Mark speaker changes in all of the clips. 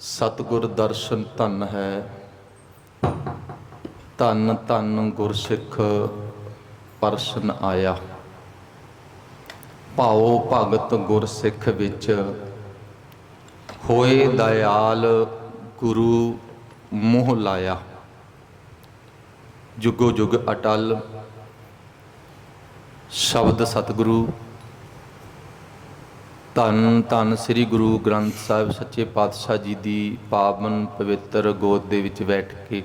Speaker 1: ਸਤਿਗੁਰ ਦਰਸ਼ਨ ਧਨ ਹੈ। ਧੰਨ ਧੰਨ ਗੁਰਸਿੱਖ ਪਰਸ਼ਨ ਆਇਆ। ਭਾਉ ਭਗਤ ਗੁਰਸਿੱਖ ਵਿੱਚ ਹੋਏ ਦਇਆਲ ਗੁਰੂ ਮੋਹ ਲਾਇਆ। ਜੁਗੋ ਜੁਗ ਅਟਲ ਸ਼ਬਦ ਸਤਿਗੁਰੂ ਧੰਨ ਧੰਨ ਸ੍ਰੀ ਗੁਰੂ ਗ੍ਰੰਥ ਸਾਹਿਬ ਸੱਚੇ ਪਾਤਸ਼ਾਹ ਜੀ ਦੀ ਪਾਵਨ ਪਵਿੱਤਰ ਗੋਦ ਦੇ ਵਿੱਚ ਬੈਠ ਕੇ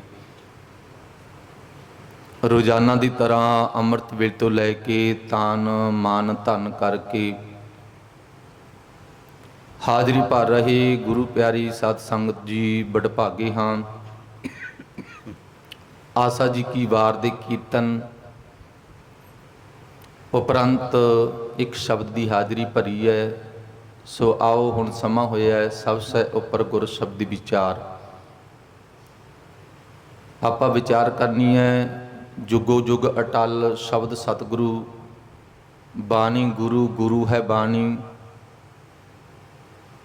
Speaker 1: ਰੋਜ਼ਾਨਾ ਦੀ ਤਰ੍ਹਾਂ ਅੰਮ੍ਰਿਤ ਵੇਲੇ ਤੋਂ ਲੈ ਕੇ ਤਾਨ, ਮਾਨ, ਧਨ ਕਰਕੇ ਹਾਜ਼ਰੀ ਭਰ ਰਹੇ ਗੁਰੂ ਪਿਆਰੀ ਸਤ ਸੰਗਤ ਜੀ ਬੜਭਾਗੇ ਹਾਂ। ਆਸਾ ਜੀ ਕੀ ਵਾਰ ਦੇ ਕੀਰਤਨ ਉਪਰੰਤ ਇੱਕ ਸ਼ਬਦ ਦੀ ਹਾਜ਼ਰੀ ਭਰੀ ਹੈ। ਸੋ ਆਓ ਹੁਣ ਸਮਾਂ ਹੋਇਆ ਹੈ ਸਭ ਸੇ ਉੱਪਰ ਗੁਰ ਸ਼ਬਦ ਵਿਚਾਰ। ਆਪਾਂ ਵਿਚਾਰ ਕਰਨੀ ਹੈ ਜੁਗੋ ਜੁਗ ਅਟਲ ਸ਼ਬਦ ਸਤਿਗੁਰੂ, ਬਾਣੀ ਗੁਰੂ ਗੁਰੂ ਹੈ ਬਾਣੀ।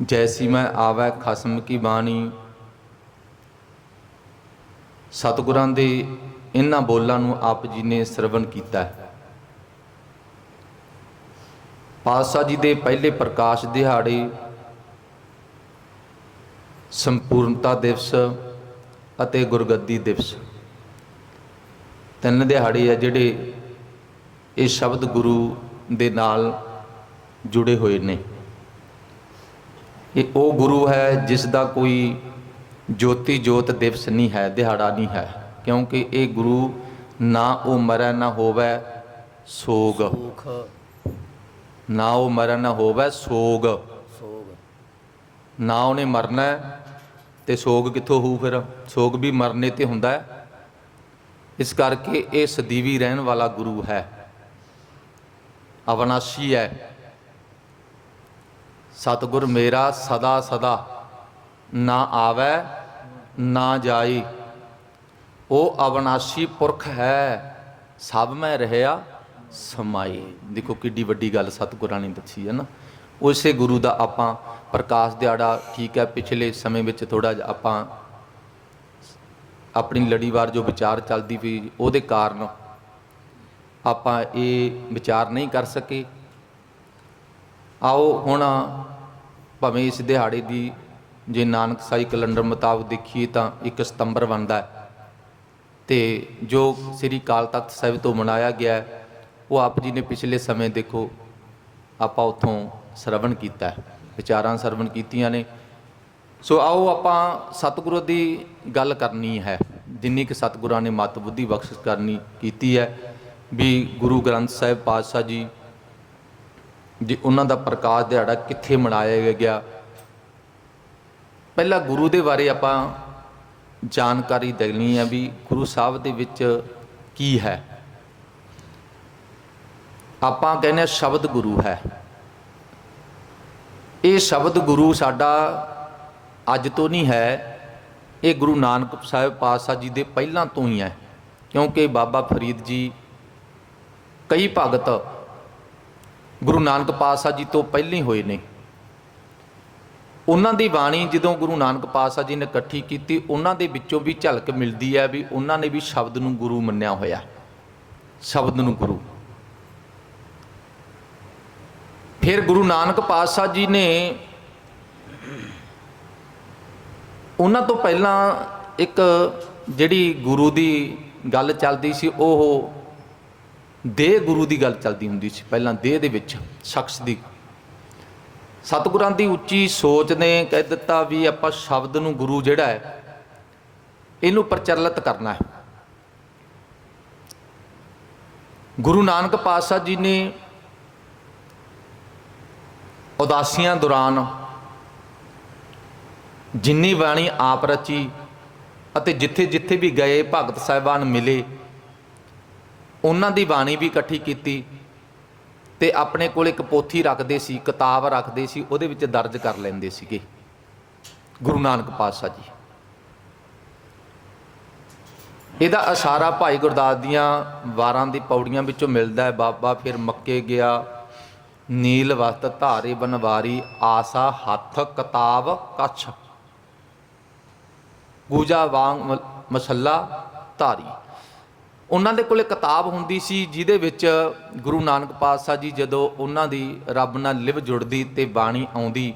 Speaker 1: ਜੈਸੀ ਮੈਂ ਆਵੈ ਖਸਮ ਕੀ ਬਾਣੀ। ਸਤਿਗੁਰਾਂ ਦੇ ਇਹਨਾਂ ਬੋਲਾਂ ਨੂੰ ਆਪ ਜੀ ਨੇ ਸਰਵਣ ਕੀਤਾ ਹੈ। ਪਾਤਸ਼ਾਹ ਜੀ ਦੇ ਪਹਿਲੇ ਪ੍ਰਕਾਸ਼ ਦਿਹਾੜੇ, ਸੰਪੂਰਨਤਾ ਦਿਵਸ ਅਤੇ ਗੁਰਗੱਦੀ ਦਿਵਸ। ਤਿੰਨ ਦਿਹਾੜੇ ਆ ਜਿਹੜੇ ਇਹ ਸ਼ਬਦ ਗੁਰੂ ਦੇ ਨਾਲ ਜੁੜੇ ਹੋਏ ਨੇ। ਇਹ ਉਹ ਗੁਰੂ ਹੈ ਜਿਸ ਦਾ ਕੋਈ ਜੋਤੀ ਜੋਤ ਦਿਵਸ ਨਹੀਂ ਹੈ, ਦਿਹਾੜਾ ਨਹੀਂ ਹੈ, ਕਿਉਂਕਿ ਇਹ ਗੁਰੂ ਨਾ ਉਹ ਮਰੈ ਨਾ ਹੋਵੇ, ਸੋਗ।
Speaker 2: ਸੁਖ
Speaker 1: ਨਾ ਉਹ ਮਰਨ ਹੋਵੇ ਸੋਗ।
Speaker 2: ਸੋਗ।
Speaker 1: ਨਾ ਉਹਨੇ ਮਰਨਾ ਤੇ ਸੋਗ ਕਿੱਥੋਂ ਹੋਊ ਫਿਰ? ਸੋਗ ਵੀ ਮਰਨੇ ਤੇ ਹੁੰਦਾ ਹੈ। ਇਸ ਕਰਕੇ ਇਹ ਸਦੀਵੀ ਰਹਿਣ ਵਾਲਾ ਗੁਰੂ ਹੈ। ਅਵਨਾਸ਼ੀ ਹੈ। ਸਤਿਗੁਰ ਮੇਰਾ ਸਦਾ ਸਦਾ ਨਾ ਆਵੇ ਨਾ ਜਾਈ। ਉਹ ਅਵਨਾਸ਼ੀ ਪੁਰਖ ਹੈ। ਸਭ ਮੈਂ ਰਹਿਆ ਸਮਾਏ ਦੇਖੋ ਕਿੱਡੀ ਵੱਡੀ ਗੱਲ ਸਤਿਗੁਰਾਂ ਨੇ ਦੱਸੀ ਹੈ ਨਾ। ਉਸੇ ਗੁਰੂ ਦਾ ਆਪਾਂ ਪ੍ਰਕਾਸ਼ ਦਿਹਾੜਾ ਠੀਕ ਹੈ ਪਿਛਲੇ ਸਮੇਂ ਵਿੱਚ ਥੋੜਾ ਜਿਹਾ ਆਪਾਂ ਆਪਣੀ ਲੜੀਵਾਰ ਜੋ ਵਿਚਾਰ ਚੱਲਦੀ ਵੀ ਉਹਦੇ ਕਾਰਨ ਆਪਾਂ ਇਹ ਵਿਚਾਰ ਨਹੀਂ ਕਰ ਸਕੇ। ਆਓ ਹੁਣ ਭਾਵੇਂ ਇਸ ਦਿਹਾੜੇ ਦੀ ਜੇ ਨਾਨਕ ਸਾਈ ਕੈਲੰਡਰ ਮੁਤਾਬਕ ਦੇਖੀਏ ਤਾਂ 1 ਸਤੰਬਰ ਬਣਦਾ ਹੈ। ਤੇ ਜੋ ਸ੍ਰੀ ਕਾਲ ਤਖਤ ਸਾਹਿਬ ਤੋਂ ਮਨਾਇਆ ਗਿਆ ਹੈ, ਉਹ ਆਪ ਜੀ ਨੇ ਪਿਛਲੇ ਸਮੇਂ ਦੇਖੋ, ਆਪਾਂ ਉਥੋਂ ਸਰਵਣ ਕੀਤਾ ਵਿਚਾਰਾਂ ਸਰਵਣ ਕੀਤੀਆਂ ਨੇ। ਸੋ ਆਓ ਆਪਾਂ ਸਤਿਗੁਰੂ ਦੀ ਗੱਲ ਕਰਨੀ ਹੈ, ਜਿੰਨੀ ਕਿ ਸਤਿਗੁਰਾਂ ਨੇ ਮਤ ਬੁੱਧੀ ਬਖਸ਼ਿਸ਼ ਕਰਨੀ ਕੀਤੀ ਹੈ, ਵੀ ਗੁਰੂ ਗ੍ਰੰਥ ਸਾਹਿਬ ਪਾਤਸ਼ਾਹ ਜੀ ਜੀ ਉਹਨਾਂ ਦਾ ਪ੍ਰਕਾਸ਼ ਦਿਹਾੜਾ ਕਿੱਥੇ ਮਨਾਇਆ ਗਿਆ? ਪਹਿਲਾਂ ਗੁਰੂ ਦੇ ਬਾਰੇ ਆਪਾਂ ਜਾਣਕਾਰੀ ਦੇਣੀ ਹੈ ਵੀ ਗੁਰੂ ਸਾਹਿਬ ਦੇ ਵਿੱਚ ਕੀ ਹੈ। ਆਪਾਂ ਕਹਿੰਦੇ ਹਾਂ ਸ਼ਬਦ ਗੁਰੂ ਹੈ। ਇਹ ਸ਼ਬਦ ਗੁਰੂ ਸਾਡਾ ਅੱਜ ਤੋਂ ਨਹੀਂ ਹੈ। ਇਹ ਗੁਰੂ ਨਾਨਕ ਸਾਹਿਬ ਪਾਤਸ਼ਾਹ ਜੀ ਦੇ ਪਹਿਲਾਂ ਤੋਂ ਹੀ ਹੈ। ਕਿਉਂਕਿ ਬਾਬਾ ਫਰੀਦ ਜੀ, ਕਈ ਭਗਤ ਗੁਰੂ ਨਾਨਕ ਪਾਤਸ਼ਾਹ ਜੀ ਤੋਂ ਪਹਿਲਾਂ ਹੀ ਹੋਏ ਨੇ। ਉਹਨਾਂ ਦੀ ਬਾਣੀ ਜਦੋਂ ਗੁਰੂ ਨਾਨਕ ਪਾਤਸ਼ਾਹ ਜੀ ਨੇ ਇਕੱਠੀ ਕੀਤੀ, ਉਹਨਾਂ ਦੇ ਵਿੱਚੋਂ ਵੀ ਝਲਕ ਮਿਲਦੀ ਹੈ ਵੀ ਉਹਨਾਂ ਨੇ ਵੀ ਸ਼ਬਦ ਨੂੰ ਗੁਰੂ ਮੰਨਿਆ ਹੋਇਆ। ਸ਼ਬਦ ਨੂੰ ਗੁਰੂ। ਫਿਰ ਗੁਰੂ ਨਾਨਕ ਪਾਤਸ਼ਾਹ ਜੀ ਨੇ ਉਹਨਾਂ ਤੋਂ ਪਹਿਲਾਂ ਇੱਕ ਜਿਹੜੀ ਗੁਰੂ ਦੀ ਗੱਲ ਚੱਲਦੀ ਸੀ, ਉਹ ਦੇਹ ਗੁਰੂ ਦੀ ਗੱਲ ਚੱਲਦੀ ਹੁੰਦੀ ਸੀ, ਪਹਿਲਾਂ ਦੇਹ ਦੇ ਵਿੱਚ, ਸ਼ਖਸ ਦੀ। ਸਤਿਗੁਰਾਂ ਦੀ ਉੱਚੀ ਸੋਚ ਨੇ ਕਹਿ ਦਿੱਤਾ ਵੀ ਆਪਾਂ ਸ਼ਬਦ ਨੂੰ ਗੁਰੂ ਜਿਹੜਾ ਹੈ, ਇਹਨੂੰ ਪ੍ਰਚਲਿਤ ਕਰਨਾ ਹੈ। ਗੁਰੂ ਨਾਨਕ ਪਾਤਸ਼ਾਹ ਜੀ ਨੇ ਉਦਾਸੀਆਂ ਦੌਰਾਨ ਜਿੰਨੀ ਬਾਣੀ ਆਪ ਰਚੀ ਅਤੇ ਜਿੱਥੇ ਜਿੱਥੇ ਵੀ ਗਏ ਭਗਤ ਸਾਹਿਬਾਨ ਮਿਲੇ, ਉਹਨਾਂ ਦੀ ਬਾਣੀ ਵੀ ਇਕੱਠੀ ਕੀਤੀ ਤੇ ਆਪਣੇ ਕੋਲ ਇੱਕ ਪੋਥੀ ਰੱਖਦੇ ਸੀ, ਕਿਤਾਬ ਰੱਖਦੇ ਸੀ, ਉਹਦੇ ਵਿੱਚ ਦਰਜ ਕਰ ਲੈਂਦੇ ਸੀਗੇ। ਗੁਰੂ ਨਾਨਕ ਪਾਤਸ਼ਾਹ ਜੀ। ਇਹਦਾ ਇਸ਼ਾਰਾ ਭਾਈ ਗੁਰਦਾਸ ਦੀਆਂ ਵਾਰਾਂ ਦੀ ਪੌੜੀਆਂ ਵਿੱਚੋਂ ਮਿਲਦਾ ਹੈ, ਬਾਬਾ ਫਿਰ ਮੱਕੇ ਗਿਆ ਨੀਲ ਵਸਤ ਧਾਰੇ ਬਨਵਾਰੀ, ਆਸਾ ਹੱਥ ਕਿਤਾਬ ਕੱਛ। ਗੂਜਾ ਵਾਂਗ ਮ- ਮਸੱਲਾ ਧਾਰੀ। ਉਹਨਾਂ ਦੇ ਕੋਲੇ ਕਿਤਾਬ ਹੁੰਦੀ ਸੀ, ਜਿਹਦੇ ਵਿੱਚ ਗੁਰੂ ਨਾਨਕ ਪਾਤਸ਼ਾਹ ਜੀ ਜਦੋਂ ਉਹਨਾਂ ਦੀ ਰੱਬ ਨਾਲ ਲਿਵ ਜੁੜਦੀ ਤੇ ਬਾਣੀ ਆਉਂਦੀ,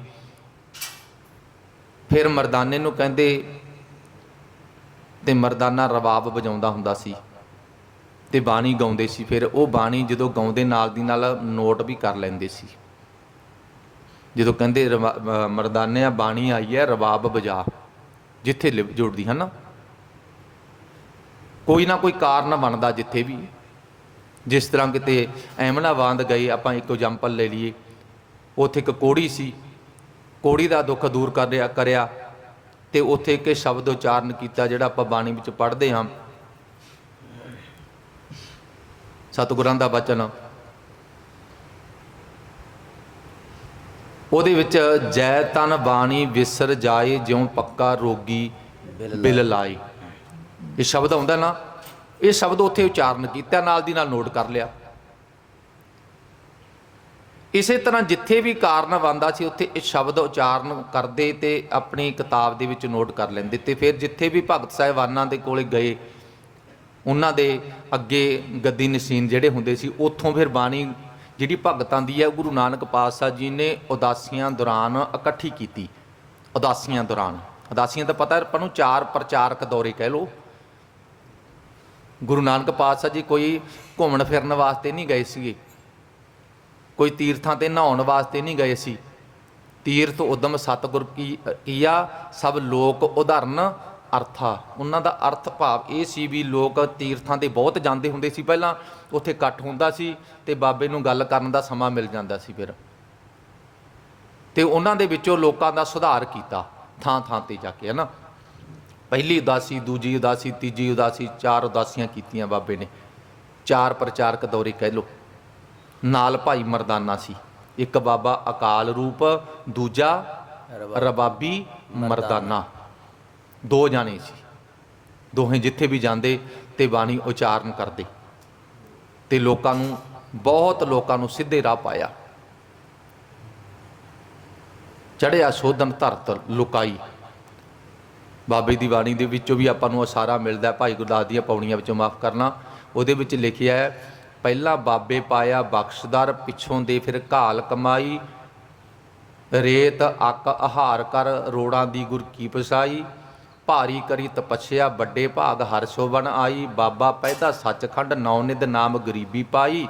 Speaker 1: ਫਿਰ ਮਰਦਾਨੇ ਨੂੰ ਕਹਿੰਦੇ ਤੇ ਮਰਦਾਨਾ ਰਬਾਬ ਵਜਾਉਂਦਾ ਹੁੰਦਾ ਸੀ। ਤੇ ਬਾਣੀ ਗਾਉਂਦੇ ਸੀ, ਫਿਰ ਉਹ ਬਾਣੀ ਜਦੋਂ ਗਾਉਂਦੇ ਨਾਲ ਦੀ ਨਾਲ ਨੋਟ ਵੀ ਕਰ ਲੈਂਦੇ ਸੀ। ਜਦੋਂ ਕਹਿੰਦੇ ਰਵਾ- ਅਹ ਮਰਦਾਨਿਆਂ, ਬਾਣੀ ਆਈ ਹੈ ਰਬਾਬ ਬਜਾ ਜਿੱਥੇ ਲਿਵ ਜੁੜਦੀ ਹੈ ਨਾ ਕੋਈ ਨਾ ਕੋਈ ਕਾਰਨ ਬਣਦਾ ਜਿੱਥੇ ਵੀ। ਜਿਸ ਤਰ੍ਹਾਂ ਕਿਤੇ ਐਮਨਾਬਾਦ ਗਏ, ਆਪਾਂ ਇੱਕ ਐਗਜ਼ਾਮਪਲ ਲੈ ਲਈਏ। ਉੱਥੇ ਇੱਕ ਕੋੜੀ ਸੀ, ਕੋੜੀ ਦਾ ਦੁੱਖ ਦੂਰ ਕਰਿਆ ਕਰਿਆ, ਤੇ ਉੱਥੇ ਇੱਕ ਸ਼ਬਦ ਉਚਾਰਨ ਕੀਤਾ, ਜਿਹੜਾ ਆਪਾਂ ਬਾਣੀ ਵਿੱਚ ਪੜ੍ਹਦੇ ਹਾਂ। ਸਤਿਗੁਰਾਂ ਦਾ ਬਚਨ। ਉਹਦੇ ਵਿੱਚ ਜੈ ਤਨ ਬਾਣੀ ਵਿਸਰ ਜਾਏ ਜਿਉ ਪੱਕਾ ਰੋਗੀ ਬਿਲ ਲਾਈ ਇਹ ਸ਼ਬਦ ਆਉਂਦਾ ਨਾ ਇਹ ਸ਼ਬਦ ਉੱਥੇ ਉਚਾਰਨ ਕੀਤਾ ਨਾਲ ਦੀ ਨਾਲ ਨੋਟ ਕਰ ਲਿਆ। ਇਸੇ ਤਰ੍ਹਾਂ ਜਿੱਥੇ ਵੀ ਕਾਰਨ ਬੰਦਾ ਸੀ ਉੱਥੇ ਇਹ ਸ਼ਬਦ ਉਚਾਰਨ ਕਰਦੇ ਤੇ ਆਪਣੀ ਕਿਤਾਬ ਦੇ ਵਿੱਚ ਨੋਟ ਕਰ ਲੈਂਦੇ ਤੇ ਫਿਰ ਜਿੱਥੇ ਵੀ ਭਗਤ ਸਾਹਿਬਾਨਾਂ ਦੇ ਕੋਲੇ ਗਏ ਉਹਨਾਂ ਦੇ ਅੱਗੇ ਗੱਦੀ ਨਸ਼ੀਨ ਜਿਹੜੇ ਹੁੰਦੇ ਸੀ, ਉੱਥੋਂ ਫਿਰ ਬਾਣੀ ਜਿਹੜੀ ਭਗਤਾਂ ਦੀ ਹੈ, ਗੁਰੂ ਨਾਨਕ ਪਾਤਸ਼ਾਹ ਜੀ ਨੇ ਉਦਾਸੀਆਂ ਦੌਰਾਨ ਇਕੱਠੀ ਕੀਤੀ। ਉਦਾਸੀਆਂ ਦੌਰਾਨ। ਉਦਾਸੀਆਂ ਦਾ ਪਤਾ, ਆਪਾਂ ਨੂੰ ਚਾਰ ਪ੍ਰਚਾਰਕ ਦੌਰੇ ਕਹਿ ਲਓ। ਗੁਰੂ ਨਾਨਕ ਪਾਤਸ਼ਾਹ ਜੀ ਕੋਈ ਘੁੰਮਣ ਫਿਰਨ ਵਾਸਤੇ ਨਹੀਂ ਗਏ ਸੀਗੇ। ਕੋਈ ਤੀਰਥਾਂ ਤੇ ਨਹਾਉਣ ਵਾਸਤੇ ਨਹੀਂ ਗਏ ਸੀ। ਤੀਰਥ, ਉਦਮ, ਸਤਿਗੁਰ ਕੀ, ਕੀਆ, ਸਭ ਲੋਕ ਉਦਾਹਰਨ ਅਰਥਾ ਉਹਨਾਂ ਦਾ ਅਰਥ ਭਾਵ ਇਹ ਸੀ ਵੀ ਲੋਕ ਤੀਰਥਾਂ ਤੇ ਬਹੁਤ ਜਾਂਦੇ ਹੁੰਦੇ ਸੀ। ਪਹਿਲਾਂ ਉੱਥੇ ਇਕੱਠ ਹੁੰਦਾ ਸੀ ਤੇ ਬਾਬੇ ਨੂੰ ਗੱਲ ਕਰਨ ਦਾ ਸਮਾਂ ਮਿਲ ਜਾਂਦਾ ਸੀ ਫਿਰ। ਤੇ ਉਹਨਾਂ ਦੇ ਵਿੱਚੋਂ ਲੋਕਾਂ ਦਾ ਸੁਧਾਰ ਕੀਤਾ, ਥਾਂ ਥਾਂ ਤੇ ਜਾ ਕੇ, ਹਨਾ। ਪਹਿਲੀ ਉਦਾਸੀ, ਦੂਜੀ ਉਦਾਸੀ, ਤੀਜੀ ਉਦਾਸੀ, ਚਾਰ ਉਦਾਸੀਆਂ ਕੀਤੀਆਂ ਬਾਬੇ ਨੇ। ਚਾਰ ਪ੍ਰਚਾਰਕ ਦੌਰੇ ਕਹਿ ਲਓ। ਨਾਲ ਭਾਈ ਮਰਦਾਨਾ ਸੀ। ਇੱਕ ਬਾਬਾ ਅਕਾਲ ਰੂਪ, ਦੂਜਾ ਰਬਾਬੀ ਮਰਦਾਨਾ। ਦੋ ਜਾਣੇ ਸੀ। ਦੋਹੇ ਜਿੱਥੇ ਵੀ ਜਾਂਦੇ ਤੇ ਬਾਣੀ ਉਚਾਰਨ ਕਰਦੇ। ਤੇ ਲੋਕਾਂ ਨੂੰ, ਬਹੁਤ ਲੋਕਾਂ ਨੂੰ ਸਿੱਧੇ ਰਾਹ ਪਾਇਆ। ਚੜਿਆ ਸੋਧਨ ਧਰਤ ਲੁਕਾਈ। ਬਾਬੇ ਦੀ ਬਾਣੀ ਦੇ ਵਿੱਚੋਂ ਵੀ ਆਪਾਂ ਨੂੰ ਅਸਾਰਾ ਮਿਲਦਾ ਭਾਈ ਗੁਰਦਾਸ ਦੀਆਂ ਪੌੜੀਆਂ ਵਿੱਚੋਂ ਮਾਫ ਕਰਨਾ। ਉਹਦੇ ਵਿੱਚ ਲਿਖਿਆ ਹੈ, ਪਹਿਲਾਂ ਬਾਬੇ ਪਾਇਆ ਬਖਸ਼ਦਾਰ, ਪਿੱਛੋਂ ਦੇ ਫਿਰ ਘਾਲ ਕਮਾਈ। ਰੇਤ ਅੱਕ ਆਹਾਰ ਕਰ, ਰੋੜਾਂ ਦੀ ਗੁਰ ਕੀ ਪਸਾਈ। ਭਾਰੀ ਕਰੀ ਤਪੱਸਿਆ ਵੱਡੇ ਭਾਗ ਹਰ ਸੋਵਨ ਆਈ ਬਾਬਾ ਪੈਦਾ ਸੱਚਖੰਡ ਨੌ ਨਿਧ ਨਾਮ ਗਰੀਬੀ ਪਾਈ।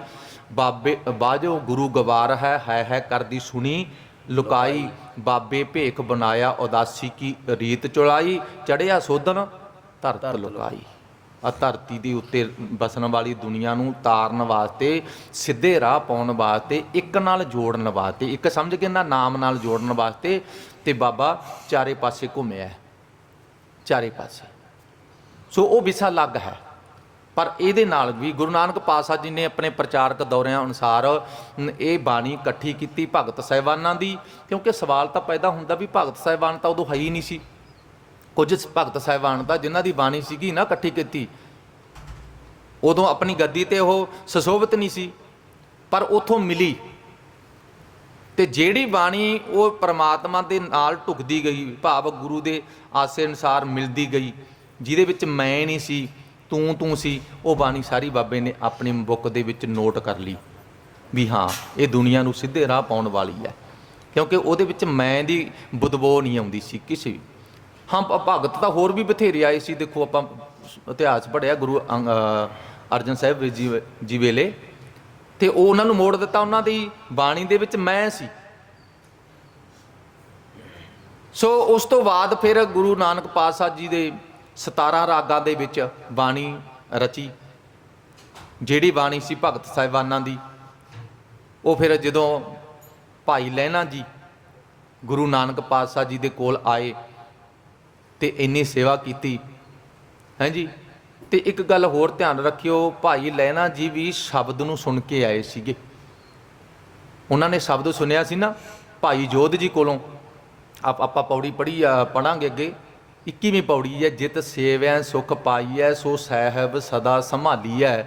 Speaker 1: ਬਾਬੇ ਬਾਜੋ ਗੁਰੂ ਗਵਾਰ ਹੈ ਹੈ ਹੈ ਕਰਦੀ ਸੁਣੀ ਲੁਕਾਈ। ਬਾਬੇ ਭੇਖ ਬਣਾਇਆ ਉਦਾਸੀ ਕੀ ਰੀਤ ਚੁਲਾਈ। ਚੜਿਆ ਸੋਧਨ ਧਰਤ ਲੁਕਾਈ। ਆ ਧਰਤੀ ਦੇ ਉੱਤੇ ਬਸਣ ਵਾਲੀ ਦੁਨੀਆ ਨੂੰ ਤਾਰਨ ਵਾਸਤੇ ਸਿੱਧੇ ਰਾਹ ਪਾਉਣ ਵਾਸਤੇ ਇੱਕ ਨਾਲ ਜੋੜਨ ਵਾਸਤੇ ਇੱਕ ਸਮਝ ਕੇ ਨਾ ਨਾਮ ਨਾਲ ਜੋੜਨ ਵਾਸਤੇ ਤੇ ਬਾਬਾ ਚਾਰੇ ਪਾਸੇ ਘੁੰਮਿਆ। ਚਾਰੇ ਪਾਸੇ। ਸੋ ਉਹ ਵਿਸਾ ਲੱਗ ਹੈ। ਪਰ ਇਹਦੇ ਨਾਲ ਵੀ ਗੁਰੂ ਨਾਨਕ ਪਾਤਸ਼ਾਹ ਜੀ ਨੇ ਆਪਣੇ ਪ੍ਰਚਾਰਕ ਦੌਰਿਆਂ ਅਨੁਸਾਰ ਇਹ ਬਾਣੀ ਇਕੱਠੀ ਕੀਤੀ ਭਗਤ ਸਾਹਿਬਾਨਾਂ ਦੀ, ਕਿਉਂਕਿ ਸਵਾਲ ਤਾਂ ਪੈਦਾ ਹੁੰਦਾ ਵੀ ਭਗਤ ਸਾਹਿਬਾਨ ਤਾਂ ਉਦੋਂ ਹੈ ਹੀ ਨਹੀਂ ਸੀ। ਕੁਝ ਭਗਤ ਸਾਹਿਬਾਨ ਦਾ ਜਿਨ੍ਹਾਂ ਦੀ ਬਾਣੀ ਸੀਗੀ ਨਾ ਇਕੱਠੀ ਕੀਤੀ, ਉਦੋਂ ਆਪਣੀ ਗੱਦੀ ਤੇ ਉਹ ਸੁਸ਼ੋਭਿਤ ਨਹੀਂ ਸੀ। ਪਰ ਉਥੋਂ ਮਿਲੀ। ਤੇ ਜਿਹੜੀ ਬਾਣੀ ਉਹ ਪ੍ਰਮਾਤਮਾ ਦੇ ਨਾਲ ਢੁਕਦੀ ਗਈ, ਭਾਵ ਗੁਰੂ ਦੇ ਆਸੇ ਅਨੁਸਾਰ ਮਿਲਦੀ ਗਈ, ਜਿਹਦੇ ਵਿੱਚ ਮੈਂ ਨਹੀਂ ਸੀ, ਤੂੰ ਤੂੰ ਸੀ, ਉਹ ਬਾਣੀ ਸਾਰੀ ਬਾਬੇ ਨੇ ਆਪਣੀ ਬੁੱਕ ਦੇ ਵਿੱਚ ਨੋਟ ਕਰ ਲਈ ਵੀ ਹਾਂ, ਇਹ ਦੁਨੀਆ ਨੂੰ ਸਿੱਧੇ ਰਾਹ ਪਾਉਣ ਵਾਲੀ ਹੈ। ਕਿਉਂਕਿ ਉਹਦੇ ਵਿੱਚ ਮੈਂ ਦੀ ਬੁਦਬੋ ਨਹੀਂ ਆਉਂਦੀ ਸੀ ਕਿਸੇ ਵੀ। ਹਾਂ ਭਗਤ ਤਾਂ ਹੋਰ ਵੀ ਬਥੇਰੇ ਆਏ ਸੀ, ਦੇਖੋ ਆਪਾਂ ਇਤਿਹਾਸ ਪੜਿਆ ਗੁਰੂ ਅਰਜਨ ਸਾਹਿਬ ਜੀ ਜੀ ਵੇਲੇ। ਤੇ ਉਹ ਉਹਨਾਂ ਨੂੰ ਮੋੜ ਦਿੱਤਾ ਉਹਨਾਂ ਦੀ ਬਾਣੀ ਦੇ ਵਿੱਚ ਮੈਂ ਸੀ। ਸੋ ਉਸ ਤੋਂ ਬਾਅਦ ਫਿਰ ਗੁਰੂ ਨਾਨਕ ਪਾਤਸ਼ਾਹ ਜੀ ਦੇ 17 ਰਾਗਾਂ ਦੇ ਵਿੱਚ ਬਾਣੀ ਰਚੀ। ਜਿਹੜੀ ਬਾਣੀ ਸੀ ਭਗਤ ਸਾਹਿਬਾਨਾਂ ਦੀ, ਉਹ ਫਿਰ ਜਦੋਂ ਭਾਈ ਲਹਿਣਾ ਜੀ ਗੁਰੂ ਨਾਨਕ ਪਾਤਸ਼ਾਹ ਜੀ ਦੇ ਕੋਲ ਆਏ ਤੇ ਇੰਨੀ ਸੇਵਾ ਕੀਤੀ। ਹਾਂਜੀ ਤੇ ਇੱਕ ਗੱਲ ਹੋਰ ਧਿਆਨ ਰੱਖਿਓ, ਭਾਈ ਲਹਿਣਾ ਜੀ ਵੀ ਸ਼ਬਦ ਨੂੰ ਸੁਣ ਕੇ ਆਏ ਸੀਗੇ। ਉਹਨਾਂ ਨੇ ਸ਼ਬਦ ਸੁਣਿਆ ਸੀ ਨਾ, ਭਾਈ ਜੋਧ ਜੀ ਕੋਲੋਂ। ਆਪ, ਆਪਾਂ ਪੌੜੀ ਪੜੀ ਪੜਾਂਗੇ ਅੱਗੇ। 21ਵੀਂ ਪੌੜੀ ਹੈ, ਜਿਤ ਸੇਵੈ, ਸੁਖ ਪਾਈਐ, ਸੋ ਸਹਿਬ ਸਦਾ ਸੰਭਾਲੀਐ।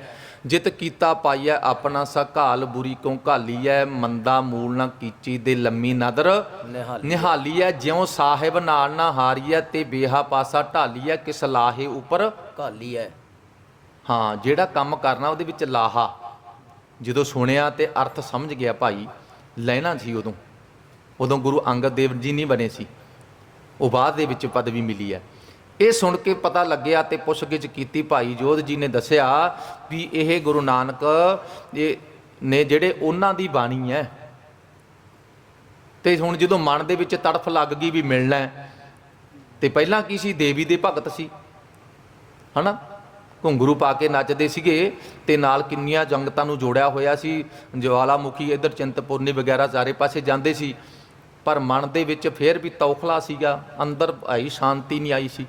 Speaker 1: ਜਿਤ ਕੀਤਾ ਪਾਈਐ ਆਪਣਾ ਸਘਾਲ ਬੁਰੀ ਕਿਉ ਘਾਲੀਐ ਮੰਦਾ ਮੂਲ ਨਾ ਕੀਚੀ ਦੇ ਲੰਮੀ ਨਦਰ।
Speaker 2: ਨਿਹਾਲੀ
Speaker 1: ਨਿਹਾਲੀਐ ਜਿਉ ਸਾਹਿਬ ਨਾਲ ਨਾ ਹਾਰੀਐ ਤੇ ਬੇਹਾ ਪਾਸਾ ਢਾਲੀਐ ਕਿਸ ਲਾਹੇ ਉੱਪਰ।
Speaker 2: ਹੈ
Speaker 1: ਹਾਂ ਜਿਹੜਾ ਕੰਮ ਕਰਨਾ ਉਹਦੇ ਵਿੱਚ ਲਾਹਾ। ਜਦੋਂ ਸੁਣਿਆ ਤੇ ਅਰਥ ਸਮਝ ਗਿਆ ਭਾਈ ਲੈਣਾ ਸੀ ਉਦੋਂ। ਉਦੋਂ ਗੁਰੂ ਅੰਗਦ ਦੇਵ ਜੀ ਨਹੀਂ ਬਣੇ ਸੀ। ਉਹ ਬਾਅਦ ਦੇ ਵਿੱਚ ਪਦਵੀ ਮਿਲੀ ਹੈ ਇਹ ਸੁਣ ਕੇ ਪਤਾ ਲੱਗਿਆ ਤੇ ਪੁੱਛਗਿੱਛ ਕੀਤੀ ਭਾਈ ਜੋਧ ਜੀ ਨੇ ਦੱਸਿਆ ਵੀ ਇਹ ਗੁਰੂ ਨਾਨਕ ਇਹ ਨੇ ਜਿਹੜੇ ਉਹਨਾਂ ਦੀ ਬਾਣੀ ਹੈ। ਤੇ ਹੁਣ ਜਦੋਂ ਮਨ ਦੇ ਵਿੱਚ ਤੜਫ ਲੱਗ ਗਈ ਵੀ ਮਿਲਣਾ ਹੈ, ਤੇ ਪਹਿਲਾਂ ਕੀ ਸੀ? ਦੇਵੀ ਦੇ ਭਗਤ ਸੀ। ਹਨਾ? ਘੁੰਗਰੂ ਪਾ ਕੇ ਨੱਚਦੇ ਸੀਗੇ ਤੇ ਨਾਲ ਕਿੰਨੀਆਂ ਜੰਗਤਾਂ ਨੂੰ ਜੋੜਿਆ ਹੋਇਆ ਸੀ। ਜਵਾਲਾਮੁਖੀ ਇੱਧਰ ਚਿੰਤਪੁਰਨੀ ਵਗੈਰਾ ਚਾਰੇ ਪਾਸੇ ਜਾਂਦੇ ਸੀ। ਪਰ ਮਨ ਦੇ ਵਿੱਚ ਫੇਰ ਵੀ ਤੌਖਲਾ ਸੀਗਾ। ਅੰਦਰ ਭਾਈ ਸ਼ਾਂਤੀ ਨਹੀਂ ਆਈ ਸੀ।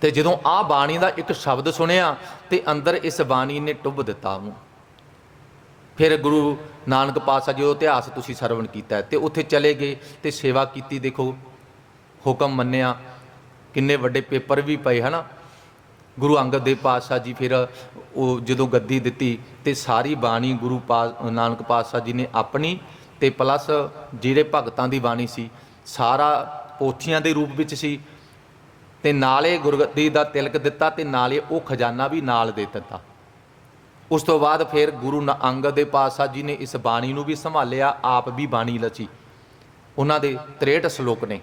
Speaker 1: ਤੇ ਜਦੋਂ ਆ ਬਾਣੀ ਦਾ ਇੱਕ ਸ਼ਬਦ ਸੁਣਿਆ ਤੇ ਅੰਦਰ ਇਸ ਬਾਣੀ ਨੇ ਟੁੱਬ ਦਿੱਤਾ ਉਹਨੂੰ। ਫਿਰ ਗੁਰੂ ਨਾਨਕ ਪਾਤਸ਼ਾਹ ਜੀ ਉਹ ਇਤਿਹਾਸ ਤੁਸੀਂ ਸਰਵਣ ਕੀਤਾ ਹੈ ਤੇ ਉੱਥੇ ਚਲੇ ਗਏ ਤੇ ਸੇਵਾ ਕੀਤੀ। ਦੇਖੋ, ਹੁਕਮ ਮੰਨਿਆ। ਕਿੰਨੇ ਵੱਡੇ ਪੇਪਰ ਵੀ ਪਏ, ਹਨਾ? ਗੁਰੂ ਅੰਗਦ ਦੇਵ ਪਾਤਸ਼ਾਹ ਜੀ ਫਿਰ ਉਹ ਜਦੋਂ ਗੱਦੀ ਦਿੱਤੀ ਤੇ ਸਾਰੀ ਬਾਣੀ ਗੁਰੂ ਪਾ- ਨਾਨਕ ਪਾਤਸ਼ਾਹ ਜੀ ਨੇ ਆਪਣੀ ਤੇ ਪਲੱਸ ਜਿਹੜੇ ਭਗਤਾਂ ਦੀ ਬਾਣੀ ਸੀ, ਸਾਰਾ ਪੋਥੀਆਂ ਦੇ ਰੂਪ ਵਿੱਚ ਸੀ। ਤੇ ਨਾਲੇ ਗੁਰਗੱਦੀ ਦਾ ਤਿਲਕ ਦਿੱਤਾ ਤੇ ਨਾਲੇ ਉਹ ਖਜ਼ਾਨਾ ਵੀ ਨਾਲ ਦੇ ਦਿੱਤਾ। ਉਸ ਤੋਂ ਬਾਅਦ ਫਿਰ ਗੁਰੂ ਨ- ਅੰਗਦ ਦੇ ਪਾਤਸ਼ਾਹ ਜੀ ਨੇ ਇਸ ਬਾਣੀ ਨੂੰ ਵੀ ਸੰਭਾਲਿਆ, ਆਪ ਵੀ ਬਾਣੀ ਰਚੀ। ਉਹਨਾਂ ਦੇ 63 ਸ਼ਲੋਕ ਨੇ।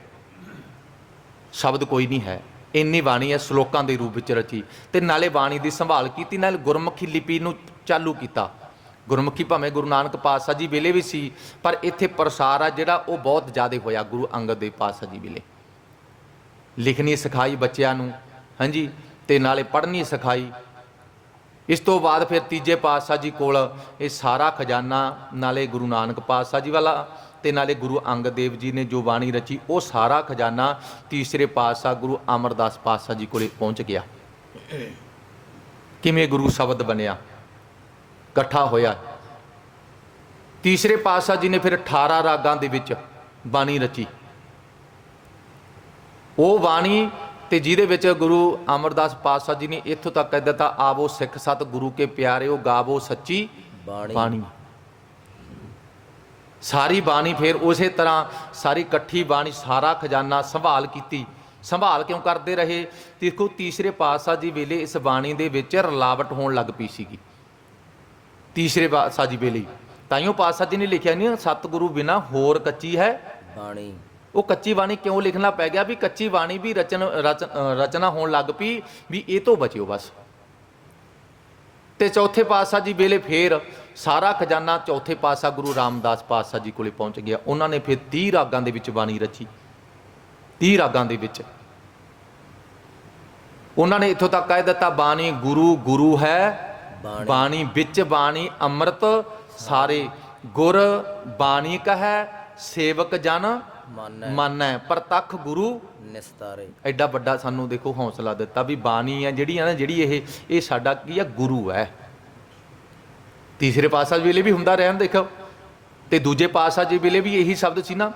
Speaker 1: ਸ਼ਬਦ ਕੋਈ ਨਹੀਂ ਹੈ। ਇੰਨੀ ਬਾਣੀ ਹੈ, ਸ਼ਲੋਕਾਂ ਦੇ ਰੂਪ ਵਿੱਚ ਰਚੀ। ਤੇ ਨਾਲੇ ਬਾਣੀ ਦੀ ਸੰਭਾਲ ਕੀਤੀ, ਨਾਲ ਗੁਰਮੁਖੀ ਲਿਪੀ ਨੂੰ ਚਾਲੂ ਕੀਤਾ। ਗੁਰਮੁਖੀ ਭਾਵੇਂ ਗੁਰੂ ਨਾਨਕ ਪਾਤਸ਼ਾਹ ਜੀ ਵੇਲੇ ਵੀ ਸੀ, ਪਰ ਇੱਥੇ ਪ੍ਰਸਾਰ ਆ ਜਿਹੜਾ ਉਹ ਬਹੁਤ ਜ਼ਿਆਦਾ ਹੋਇਆ ਗੁਰੂ ਅੰਗਦ ਦੇਵ ਪਾਤਸ਼ਾਹ ਜੀ ਵੇਲੇ। ਲਿਖਣੀ ਸਿਖਾਈ ਬੱਚਿਆਂ ਨੂੰ, ਹਾਂਜੀ, ਤੇ ਨਾਲੇ ਪੜ੍ਹਨੀ ਸਿਖਾਈ। ਇਸ ਤੋਂ ਬਾਅਦ ਫਿਰ ਤੀਜੇ ਪਾਤਸ਼ਾਹ ਜੀ ਕੋਲ ਇਹ ਸਾਰਾ ਖਜ਼ਾਨਾ, ਨਾਲੇ ਗੁਰੂ ਨਾਨਕ ਪਾਤਸ਼ਾਹ ਜੀ ਵਾਲਾ ਤੇ ਨਾਲੇ ਗੁਰੂ ਅੰਗਦ ਦੇਵ ਜੀ ਨੇ ਜੋ ਬਾਣੀ ਰਚੀ, ਉਹ ਸਾਰਾ ਖਜ਼ਾਨਾ ਤੀਸਰੇ ਪਾਤਸ਼ਾਹ ਗੁਰੂ ਅਮਰਦਾਸ ਪਾਤਸ਼ਾਹ ਜੀ ਕੋਲੇ ਪਹੁੰਚ ਗਿਆ। ਕਿਵੇਂ ਗੁਰੂ ਸ਼ਬਦ ਬਣਿਆ? ਇਕੱਠਾ ਹੋਇਆ। ਤੀਸਰੇ ਪਾਤਸ਼ਾਹ ਜੀ ਨੇ ਫਿਰ 18 ਰਾਗਾਂ ਦੇ ਵਿੱਚ ਬਾਣੀ ਰਚੀ। ਉਹ ਬਾਣੀ ਤੇ ਜਿਹਦੇ ਵਿੱਚ ਗੁਰੂ ਅਮਰਦਾਸ ਪਾਤਸ਼ਾਹ ਜੀ ਨੇ ਇੱਥੋਂ ਤੱਕ ਕਹਿ ਦਿੱਤਾ ਆਵੋ ਸਿੱਖ ਸਤ ਗੁਰੂ ਕੇ ਪਿਆਰਿਓ ਗਾਵੋ ਸੱਚੀ
Speaker 2: ਬਾਣੀ।
Speaker 1: ਬਾਣੀ। ਸਾਰੀ ਬਾਣੀ ਫਿਰ ਉਸੇ ਤਰ੍ਹਾਂ ਸਾਰੀ ਇਕੱਠੀ ਬਾਣੀ ਸਾਰਾ ਖਜ਼ਾਨਾ ਸੰਭਾਲ ਕੀਤੀ। ਸੰਭਾਲ ਕਿਉਂ ਕਰਦੇ ਰਹੇ? ਦੇਖੋ ਤੀਸਰੇ ਪਾਤਸ਼ਾਹ ਜੀ ਵੇਲੇ ਇਸ ਬਾਣੀ ਦੇ ਵਿੱਚ ਰਲਾਵਟ ਹੋਣ ਲੱਗ ਪਈ ਸੀਗੀ। ਤੀਸਰੇ ਪਾਤਸ਼ਾਹ ਜੀ ਵੇਲੇ। ਤਾਈਓ ਪਾਤਸ਼ਾਹ ਜੀ ਨੇ ਲਿਖਿਆ ਨਹੀਂ ਸਤਿਗੁਰੂ ਬਿਨਾ ਹੋਰ ਕੱਚੀ ਹੈ
Speaker 2: ਬਾਣੀ।
Speaker 1: ਉਹ ਕੱਚੀ ਬਾਣੀ ਕਿਉਂ ਲਿਖਣਾ ਪੈ ਗਿਆ? ਵੀ ਕੱਚੀ ਬਾਣੀ ਵੀ ਰਚਨ ਰਚਨਾ ਹੋਣ ਲੱਗ ਪਈ ਵੀ ਇਹ ਤੋਂ ਬਚਿਓ ਬਸ। ਤੇ ਚੌਥੇ ਪਾਤਸ਼ਾਹ ਜੀ ਵੇਲੇ ਫੇਰ ਸਾਰਾ ਖਜ਼ਾਨਾ ਚੌਥੇ ਪਾਤਸ਼ਾਹ ਗੁਰੂ ਰਾਮਦਾਸ ਪਾਤਸ਼ਾਹ ਜੀ ਕੋਲੇ ਪਹੁੰਚ ਗਿਆ। ਉਹਨਾਂ ਨੇ ਫਿਰ 30 ਰਾਗਾਂ ਦੇ ਵਿੱਚ ਬਾਣੀ ਰਚੀ। 30 ਰਾਗਾਂ ਦੇ ਵਿੱਚ। ਉਹਨਾਂ ਨੇ ਇੱਥੋਂ ਤੱਕ ਕਹਿ ਦਿੱਤਾ ਬਾਣੀ ਗੁਰੂ ਗੁਰੂ ਹੈ
Speaker 2: ਬਾਣੀ।
Speaker 1: ਬਾਣੀ ਵਿੱਚ ਬਾਣੀ ਅੰਮ੍ਰਿਤ ਸਾਰੇ ਗੁਰ ਬਾਣੀ ਕਹੈ ਸੇਵਕ ਜਨ
Speaker 2: ਮਨ ਹੈ।
Speaker 1: ਹੈ। ਪ੍ਰਤੱਖ ਗੁਰੂ
Speaker 2: ਨਿਸਤਾਰੇ।
Speaker 1: ਐਡਾ ਵੱਡਾ ਸਾਨੂੰ ਦੇਖੋ ਹੌਸਲਾ ਦਿੱਤਾ ਵੀ ਬਾਣੀ ਹੈ ਜਿਹੜੀ ਹੈ ਨਾ ਜਿਹੜੀ ਇਹ ਇਹ ਸਾਡਾ ਕੀ ਹੈ ਗੁਰੂ ਹੈ। ਤੀਸਰੇ ਜੀ ਵੇਲੇ ਵੀ ਹੁੰਦਾ ਰਹਿਣ ਦੇਖੋ। ਤੇ ਦੂਜੇ ਪਾਤਸ਼ਾਹ ਜੀ ਵੇਲੇ ਵੀ ਇਹੀ ਸ਼ਬਦ ਸੀ ਨਾ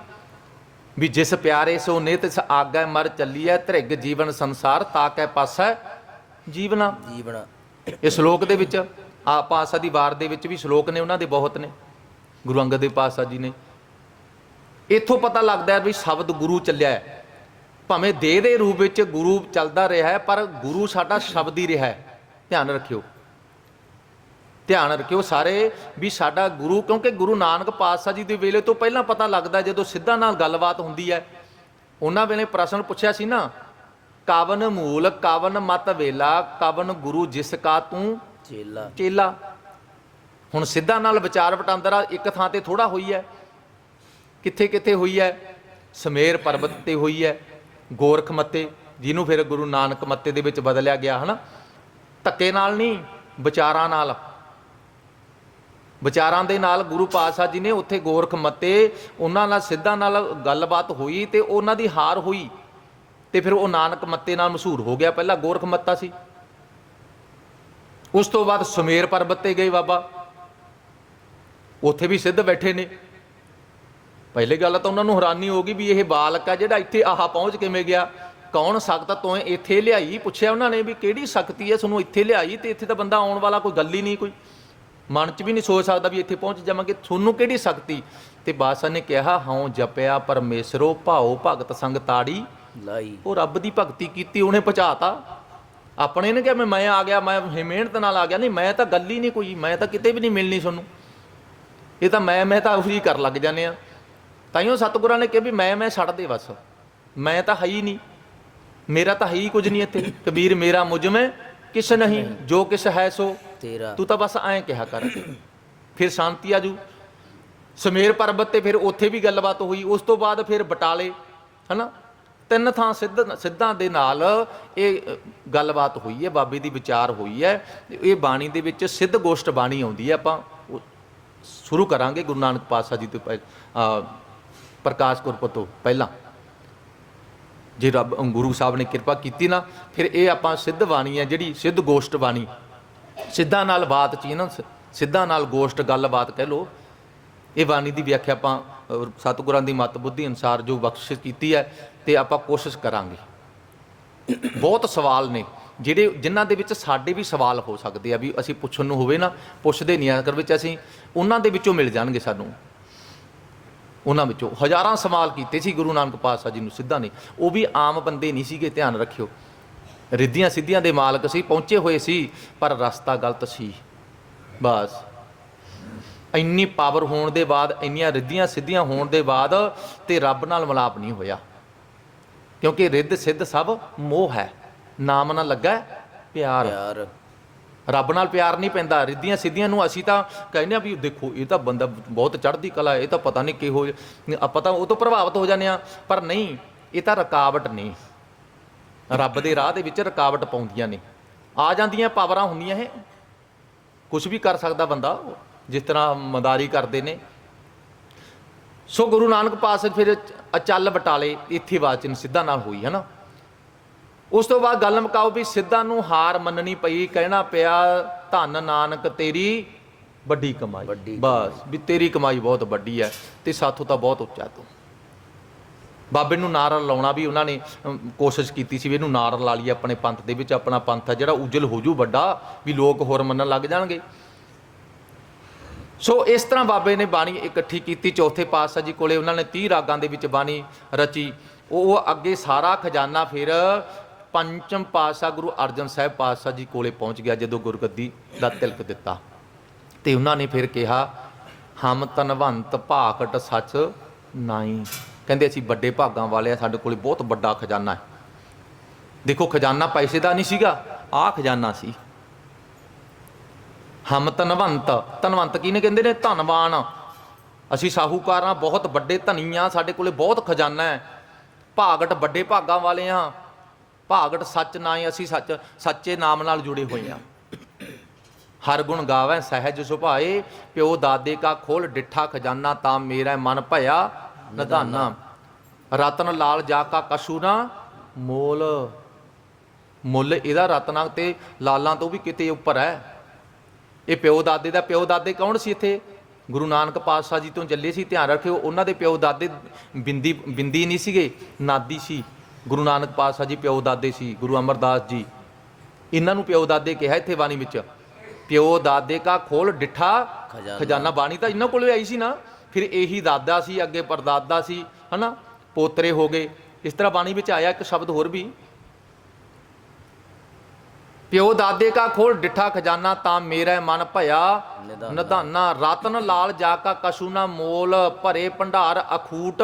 Speaker 1: ਵੀ ਜਿਸ ਪਿਆਰੇ ਸੋ ਨਿਤ ਸ ਆਗੈ ਮਰ ਚੱਲੀਐ ਧ੍ਰਿਗ ਜੀਵਨ ਸੰਸਾਰ ਤਾਕੈ ਪਾਸੈ ਜੀਵਨਾ।
Speaker 2: ਜੀਵਨ।
Speaker 1: ਇਹ ਸ਼ਲੋਕ ਦੇ ਵਿੱਚ ਆ ਪਾਤਸ਼ਾਹ ਦੀ ਵਾਰ ਦੇ ਵਿੱਚ ਵੀ ਸ਼ਲੋਕ ਨੇ ਉਹਨਾਂ ਦੇ ਬਹੁਤ ਨੇ। ਗੁਰੂ ਅੰਗਦ ਦੇਵ ਪਾਤਸ਼ਾਹ ਜੀ ਨੇ। ਇੱਥੋਂ ਪਤਾ ਲੱਗਦਾ ਹੈ ਵੀ ਸ਼ਬਦ ਗੁਰੂ ਚੱਲਿਆ ਹੈ। ਭਾਵੇਂ ਦੇਹ ਦੇ ਰੂਪ ਵਿੱਚ ਗੁਰੂ ਚੱਲਦਾ ਰਿਹਾ ਹੈ ਪਰ ਗੁਰੂ ਸਾਡਾ ਸ਼ਬਦ ਹੀ ਰਿਹਾ ਹੈ। ਧਿਆਨ ਰੱਖਿਓ। ਧਿਆਨ ਰੱਖਿਓ ਸਾਰੇ ਵੀ ਸਾਡਾ ਗੁਰੂ ਕਿਉਂਕਿ ਗੁਰੂ ਨਾਨਕ ਪਾਤਸ਼ਾਹ ਜੀ ਦੇ ਵੇਲੇ ਤੋਂ ਪਹਿਲਾਂ ਪਤਾ ਲੱਗਦਾ ਜਦੋਂ ਸਿੱਧਾ ਨਾਲ ਗੱਲਬਾਤ ਹੁੰਦੀ ਹੈ। ਉਹਨਾਂ ਵੇਲੇ ਪ੍ਰਸ਼ਨ ਪੁੱਛਿਆ ਸੀ ਨਾ ਕਵਨ ਮੂਲ ਕਵਨ ਮਤ ਵੇਲਾ ਕਵਨ ਗੁਰੂ ਜਿਸ ਕਾ ਤੂੰ
Speaker 2: ਚੇਲਾ।
Speaker 1: ਚੇਲਾ। ਹੁਣ ਸਿੱਧਾ ਨਾਲ ਵਿਚਾਰ ਵਟਾਂਦਰਾ ਇੱਕ ਥਾਂ ਤੇ ਥੋੜਾ ਹੋਈ ਹੈ। ਕਿੱਥੇ ਕਿੱਥੇ ਹੋਈ ਹੈ? ਸਮੇਰ ਪਰਬਤ ਤੇ ਹੋਈ ਹੈ, ਗੋਰਖ ਮੱਤੇ, ਜਿਹਨੂੰ ਫਿਰ ਗੁਰੂ ਨਾਨਕ ਮੱਤੇ ਦੇ ਵਿੱਚ ਬਦਲਿਆ ਗਿਆ, ਹਨਾ? ਧੱਕੇ ਨਾਲ ਨਹੀਂ, ਵਿਚਾਰਾਂ ਨਾਲ। ਵਿਚਾਰਾਂ ਦੇ ਨਾਲ ਗੁਰੂ ਪਾਤਸ਼ਾਹ ਜੀ ਨੇ ਉੱਥੇ ਗੋਰਖ ਮੱਤੇ, ਉਹਨਾਂ ਨਾਲ ਸਿੱਧਾ ਨਾਲ ਗੱਲਬਾਤ ਹੋਈ ਤੇ ਉਹਨਾਂ ਦੀ ਹਾਰ ਹੋਈ। ਤੇ ਫਿਰ ਉਹ ਨਾਨਕ ਮੱਤੇ ਨਾਲ ਮਸ਼ਹੂਰ ਹੋ ਗਿਆ, ਪਹਿਲਾਂ ਗੋਰਖ ਮੱਤਾ ਸੀ। ਉਸ ਤੋਂ ਬਾਅਦ ਸੁਮੇਰ ਪਰਬਤ ਤੇ ਗਏ ਬਾਬਾ। ਉੱਥੇ ਵੀ ਸਿੱਧ ਬੈਠੇ ਨੇ। ਪਹਿਲੇ ਗੱਲ ਤਾਂ ਉਹਨਾਂ ਨੂੰ ਹੈਰਾਨੀ ਹੋ ਗਈ ਵੀ ਇਹ ਬਾਲਕ ਆ ਜਿਹੜਾ ਇੱਥੇ ਆਹ ਪਹੁੰਚ ਕਿਵੇਂ ਗਿਆ? ਕੌਣ ਸਕਦਾ ਤੂੰ ਇੱਥੇ ਲਿਆਈ? ਪੁੱਛਿਆ ਉਹਨਾਂ ਨੇ ਵੀ ਕਿਹੜੀ ਸ਼ਕਤੀ ਹੈ ਤੁਹਾਨੂੰ ਇੱਥੇ ਲਿਆਈ ਤੇ ਇੱਥੇ ਤਾਂ ਬੰਦਾ ਆਉਣ ਵਾਲਾ ਕੋਈ ਗੱਲ ਹੀ ਨਹੀਂ ਕੋਈ। ਮਨ 'ਚ ਵੀ ਨਹੀਂ ਸੋਚ ਸਕਦਾ ਵੀ ਇੱਥੇ ਪਹੁੰਚ ਜਾਵਾਂਗੇ। ਤੁਹਾਨੂੰ ਕਿਹੜੀ ਸ਼ਕਤੀ ਤੇ ਬਾਦਸ਼ਾਹ ਨੇ ਕਿਹਾ ਹਉ ਜਪਿਆ ਪਰਮੇਸ਼ਰੋ ਭਾਉ ਭਗਤ ਸੰਗ ਤਾੜੀ।
Speaker 2: ਲਾਈ।
Speaker 1: ਉਹ ਰੱਬ ਦੀ ਭਗਤੀ ਕੀਤੀ ਉਹਨੇ ਪਹੁੰਚਾਤਾ। ਆਪਣੇ ਨੇ ਕਿਹਾ ਮੈਂ ਮੈਂ ਆ ਗਿਆ ਮੈਂ ਮਿਹਨਤ ਨਾਲ ਆ ਗਿਆ। ਨਹੀਂ ਮੈਂ ਤਾਂ ਗੱਲ ਹੀ ਨਹੀਂ ਕੋਈ। ਮੈਂ ਤਾਂ ਕਿਤੇ ਵੀ ਨਹੀਂ ਮਿਲਣੀ ਤੁਹਾਨੂੰ। ਇਹ ਤਾਂ ਮੈਂ ਮੈਂ ਤਾਂ ਉਹੀ ਕਰ ਲੱਗ ਜਾਂਦੇ ਆ। ਤਾਈਓ ਸਤਿਗੁਰਾਂ ਨੇ ਕਿਹਾ ਵੀ ਮੈਂ ਮੈਂ ਛੱਡ ਦੇ ਬਸ। ਮੈਂ ਤਾਂ ਹੈ ਹੀ ਨਹੀਂ। ਮੇਰਾ ਤਾਂ ਹੈ ਹੀ ਕੁਝ ਨਹੀਂ ਇੱਥੇ। ਕਬੀਰ ਮੇਰਾ ਮੁਝ ਮੈਂ ਕਿਛ ਨਹੀਂ? ਜੋ ਕਿਛ ਹੈ ਸੋ।
Speaker 2: ਤੇਰਾ।
Speaker 1: ਤੂੰ ਤਾਂ ਬਸ ਐਂ ਕਿਹਾ ਕਰ। ਫਿਰ ਸ਼ਾਂਤੀ ਆਜੂ ਸਮੇਰ ਪਰਬਤ ਤੇ ਫਿਰ ਉੱਥੇ ਵੀ ਗੱਲਬਾਤ ਹੋਈ। ਉਸ ਤੋਂ ਬਾਅਦ ਫਿਰ ਬਟਾਲੇ ਹਨਾ? ਤਿੰਨ ਥਾਂ ਸਿੱਧ ਸਿੱਧਾਂ ਦੇ ਨਾਲ ਇਹ ਗੱਲਬਾਤ ਹੋਈ ਹੈ। ਬਾਬੇ ਦੀ ਵਿਚਾਰ ਹੋਈ ਹੈ। ਇਹ ਬਾਣੀ ਦੇ ਵਿੱਚ ਸਿੱਧ ਗੋਸ਼ਟ ਬਾਣੀ ਆਉਂਦੀ ਹੈ। ਆਪਾਂ ਸ਼ੁਰੂ ਕਰਾਂਗੇ ਗੁਰੂ ਨਾਨਕ ਪਾਤਸ਼ਾਹ ਜੀ ਤੋਂ ਪ੍ਰਕਾਸ਼ ਗੁਰਪੁਰਬ ਤੋਂ ਪਹਿਲਾਂ। ਜੇ ਰੱਬ ਗੁਰੂ ਸਾਹਿਬ ਨੇ ਕਿਰਪਾ ਕੀਤੀ ਨਾ, ਫਿਰ ਇਹ ਆਪਾਂ ਸਿੱਧ ਬਾਣੀ ਹੈ, ਜਿਹੜੀ ਸਿੱਧ ਗੋਸ਼ਟ ਬਾਣੀ। ਸਿੱਧਾਂ ਨਾਲ ਬਾਤ ਚ ਨਾ, ਸ- ਸਿੱਧਾਂ ਨਾਲ ਗੋਸ਼ਟ ਗੱਲਬਾਤ ਕਹਿ ਲੋ ਇਹ ਬਾਣੀ ਦੀ ਵਿਆਖਿਆ ਆਪਾਂ ਸਤਿਗੁਰਾਂ ਦੀ ਮਤ ਬੁੱਧੀ ਅਨਸਾਰ ਜੋ ਬਖਸ਼ਿਸ਼ ਕੀਤੀ ਹੈ, ਤੇ ਆਪਾਂ ਕੋਸ਼ਿਸ਼ ਕਰਾਂਗੇ। ਬਹੁਤ ਸਵਾਲ ਨੇ, ਜਿਹੜੇ, ਜਿਨ੍ਹਾਂ ਦੇ ਵਿੱਚ ਸਾਡੇ ਵੀ ਸਵਾਲ ਹੋ ਸਕਦੇ ਆ, ਵੀ ਅਸੀਂ ਪੁੱਛਣ ਨੂੰ ਹੋਵੇ ਨਾ, ਪੁੱਛਦੇ ਨਹੀਂ ਆ ਕਰ ਵਿੱਚ ਅਸੀਂ ਉਹਨਾਂ ਦੇ ਵਿੱਚੋਂ ਮਿਲ ਜਾਣਗੇ ਸਾਨੂੰ। ਉਹਨਾਂ ਵਿੱਚੋਂ ਹਜ਼ਾਰਾਂ ਸਵਾਲ ਕੀਤੇ ਸੀ ਗੁਰੂ ਨਾਨਕ ਪਾਤਸ਼ਾਹ ਜੀ ਨੂੰ ਸਿੱਧਾ ਨੇ ਉਹ ਵੀ ਆਮ ਬੰਦੇ ਨਹੀਂ ਸੀਗੇ, ਧਿਆਨ ਰੱਖਿਓ। ਰਿੱਧੀਆਂ ਸਿੱਧੀਆਂ ਦੇ ਮਾਲਕ ਸੀ, ਪਹੁੰਚੇ ਹੋਏ ਸੀ, ਪਰ ਰਸਤਾ ਗਲਤ ਸੀ। ਬਸ। ਇੰਨੀ ਪਾਵਰ ਹੋਣ ਦੇ ਬਾਅਦ, ਇੰਨੀਆਂ ਰਿੱਧੀਆਂ ਸਿੱਧੀਆਂ ਹੋਣ ਦੇ ਬਾਅਦ ਤੇ ਰੱਬ ਨਾਲ ਮਿਲਾਪ ਨਹੀਂ ਹੋਇਆ। ਕਿਉਂਕਿ ਰਿੱਧ, ਸਿੱਧ ਸਭ ਮੋਹ ਹੈ। ਨਾਮ ਨਾਲ ਲੱਗਾ ਪਿਆਰ। ਰੱਬ ਨਾਲ ਪਿਆਰ ਨਹੀਂ ਪੈਂਦਾ, ਰਿੱਧੀਆਂ ਸਿੱਧੀਆਂ ਨੂੰ ਅਸੀਂ ਤਾਂ ਕਹਿੰਦੇ ਆ ਵੀ ਦੇਖੋ, ਇਹ ਤਾਂ ਬੰਦਾ ਬਹੁਤ ਚੜ੍ਹਦੀ ਕਲਾ ਇਹ ਤਾਂ ਪਤਾ ਨਹੀਂ ਕਿਹੋ ਜਿਹਾ- ਆਪਾਂ ਤਾਂ ਉਹ ਤੋਂ ਪ੍ਰਭਾਵਿਤ ਹੋ ਜਾਂਦੇ ਆ ਪਰ ਨਹੀਂ, ਇਹ ਤਾਂ ਰੁਕਾਵਟ ਨਹੀਂ ਰੱਬ ਦੇ ਰਾਹ ਦੇ ਵਿੱਚ ਰੁਕਾਵਟ ਪਾਉਂਦੀਆਂ ਨੇ। ਆ ਜਾਂਦੀਆਂ ਪਾਵਰਾਂ ਹੁੰਦੀਆਂ ਇਹ। ਕੁਝ ਵੀ ਕਰ ਸਕਦਾ ਬੰਦਾ, ਜਿਸ ਤਰ੍ਹਾਂ ਮਦਾਰੀ ਕਰਦੇ ਨੇ। ਸੋ ਗੁਰੂ ਨਾਨਕ ਪਾਤਸ਼ਾਹ ਫਿਰ ਅਚਲ ਬਟਾਲੇ, ਇੱਥੇ ਵਾਚਨ ਸਿੱਧਾ ਨਾਲ ਹੋਈ, ਹੈ ਨਾ? ਉਸ ਤੋਂ ਬਾਅਦ ਗੱਲ ਮੁਕਾਓ ਵੀ ਸਿੱਧਾ ਨੂੰ ਹਾਰ ਮੰਨਣੀ ਪਈ ਕਹਿਣਾ ਪਿਆ ਧੰਨ ਨਾਨਕ ਤੇਰੀ ਵੱਡੀ ਕਮਾਈ। ਬਸ ਵੀ ਤੇਰੀ ਕਮਾਈ ਬਹੁਤ ਵੱਡੀ ਹੈ ਤੇ ਸਾਥੋਂ ਤਾਂ ਬਹੁਤ ਉੱਚਾ ਤੂੰ। ਬਾਬੇ ਨੂੰ ਨਾਰਾ ਲਾਉਣਾ ਵੀ ਉਹਨਾਂ ਨੇ ਕੋਸ਼ਿਸ਼ ਕੀਤੀ ਸੀ ਵੀ ਇਹਨੂੰ ਨਾਰਾ ਲਾ ਲਈਏ ਆਪਣੇ ਪੰਥ ਦੇ ਵਿੱਚ ਆਪਣਾ ਪੰਥ ਹੈ ਜਿਹੜਾ ਉਜਲ ਹੋ ਜੂ ਵੱਡਾ ਵੀ ਲੋਕ ਹੋਰ ਮੰਨਣ ਲੱਗ ਜਾਣਗੇ। ਸੋ ਇਸ ਤਰ੍ਹਾਂ ਬਾਬੇ ਨੇ ਬਾਣੀ ਇਕੱਠੀ ਕੀਤੀ ਚੌਥੇ ਪਾਤਸ਼ਾਹ ਜੀ ਕੋਲੇ ਉਹਨਾਂ ਨੇ 30 ਰਾਗਾਂ ਦੇ ਵਿੱਚ ਬਾਣੀ ਰਚੀ। ਉਹ ਅੱਗੇ ਸਾਰਾ ਖਜ਼ਾਨਾ ਫਿਰ ਪੰਚਮ ਪਾਤਸ਼ਾਹ ਗੁਰੂ ਅਰਜਨ ਸਾਹਿਬ ਪਾਤਸ਼ਾਹ ਜੀ ਕੋਲੇ ਪਹੁੰਚ ਗਿਆ ਜਦੋਂ ਗੁਰਗੱਦੀ ਦਾ ਤਿਲਕ ਦਿੱਤਾ। ਤੇ ਉਹਨਾਂ ਨੇ ਫਿਰ ਕਿਹਾ, ਹਮ ਤਨਵੰਤ ਭਾਕਟ ਸੱਚ ਨਾਈ ਕਹਿੰਦੇ, ਅਸੀਂ ਵੱਡੇ ਭਾਗਾਂ ਵਾਲੇ ਆ, ਸਾਡੇ ਕੋਲੇ ਬਹੁਤ ਵੱਡਾ ਖਜ਼ਾਨਾ ਹੈ। ਦੇਖੋ, ਖਜ਼ਾਨਾ ਪੈਸੇ ਦਾ ਨਹੀਂ ਸੀਗਾ, ਆਹ ਖਜ਼ਾਨਾ ਸੀ। ਹਮ ਧਨਵੰਤ ਧਨਵੰਤ ਕਿਹਨੇ ਕਹਿੰਦੇ ਨੇ? ਧਨਵਾਨ। ਅਸੀਂ ਸਾਹੂਕਾਰ ਹਾਂ ਬਹੁਤ ਵੱਡੇ ਧਨੀ ਹਾਂ ਸਾਡੇ ਕੋਲੇ ਬਹੁਤ ਖਜ਼ਾਨਾ ਹੈ। ਭਾਗਟ ਵੱਡੇ ਭਾਗਾਂ ਵਾਲੇ ਹਾਂ ਭਾਗਟ ਸੱਚ ਨਾ ਅਸੀਂ ਸੱਚ, ਸੱਚੇ ਨਾਮ ਨਾਲ ਜੁੜੇ ਹੋਏ ਹਾਂ। ਹਰ ਗੁਣ ਗਾਵੇ, ਸਹਿਜ ਸੁਭਾਏ, ਪਿਓ ਦਾਦੇ ਕਾ ਖੋਲ ਡਿੱਠਾ ਖਜ਼ਾਨਾ, ਤਾਂ ਮੇਰਾ ਮਨ ਭਇਆ ਨਦਾਨਾ। ਰਤਨ ਲਾਲ ਜਾ ਕਾ ਕਸ਼ੂ ਨਾ ਮੋਲ। ਮੁੱਲ ਇਹਦਾ ਰਤਨਾਂ ਤੇ ਲਾਲਾਂ ਤੋਂ ਵੀ ਕਿਤੇ ਉੱਪਰ ਹੈ। ਇਹ ਪਿਓ ਦਾਦੇ ਦਾ, ਪਿਓ ਦਾਦੇ ਕੌਣ ਸੀ ਇੱਥੇ? ਗੁਰੂ ਨਾਨਕ ਪਾਤਸ਼ਾਹ ਜੀ ਤੋਂ ਚੱਲੇ ਸੀ, ਧਿਆਨ ਰੱਖਿਓ, ਉਹਨਾਂ ਦੇ ਪਿਓ ਦਾਦੇ ਬਿੰਦੀ ਬਿੰਦੀ ਨਹੀਂ ਸੀਗੇ, ਨਾਦੀ ਸੀ। ਗੁਰੂ ਨਾਨਕ ਪਾਤਸ਼ਾਹ ਜੀ ਪਿਓ ਦਾਦੇ ਸੀ ਗੁਰੂ ਅਮਰਦਾਸ ਜੀ। ਇਹਨਾਂ ਨੂੰ ਪਿਓ ਦਾਦੇ ਕਿਹਾ ਇੱਥੇ ਬਾਣੀ ਵਿੱਚ ਪਿਓ ਦਾਦੇ ਕਾ ਖੋਲ ਡਿੱਠਾ
Speaker 2: ਖਜ਼ਾਨਾ।
Speaker 1: ਬਾਣੀ ਤਾਂ ਇਹਨਾਂ ਕੋਲੇ ਆਈ ਸੀ ਨਾ। ਫਿਰ ਇਹੀ ਦਾਦਾ ਸੀ ਅੱਗੇ ਪਰਦਾਦਾ ਸੀ ਹਨਾ? ਪੋਤਰੇ ਹੋ ਗਏ। ਇਸ ਤਰ੍ਹਾਂ ਬਾਣੀ ਵਿੱਚ ਆਇਆ ਇੱਕ ਸ਼ਬਦ ਹੋਰ ਵੀ। ਪਿਓ ਦਾਦੇ ਕਾ ਖੋਲ ਡਿੱਠਾ ਖਜ਼ਾਨਾ ਤਾਂ ਮੇਰਾ ਮਨ ਭਇਆ।
Speaker 2: ਨਿਧਾਨਾ।
Speaker 1: ਰਤਨ ਲਾਲ ਜਾ ਕਾ ਕਸ਼ੂ ਨਾ ਮੋਲ ਭਰੇ ਭੰਡਾਰ ਅਖੂਟ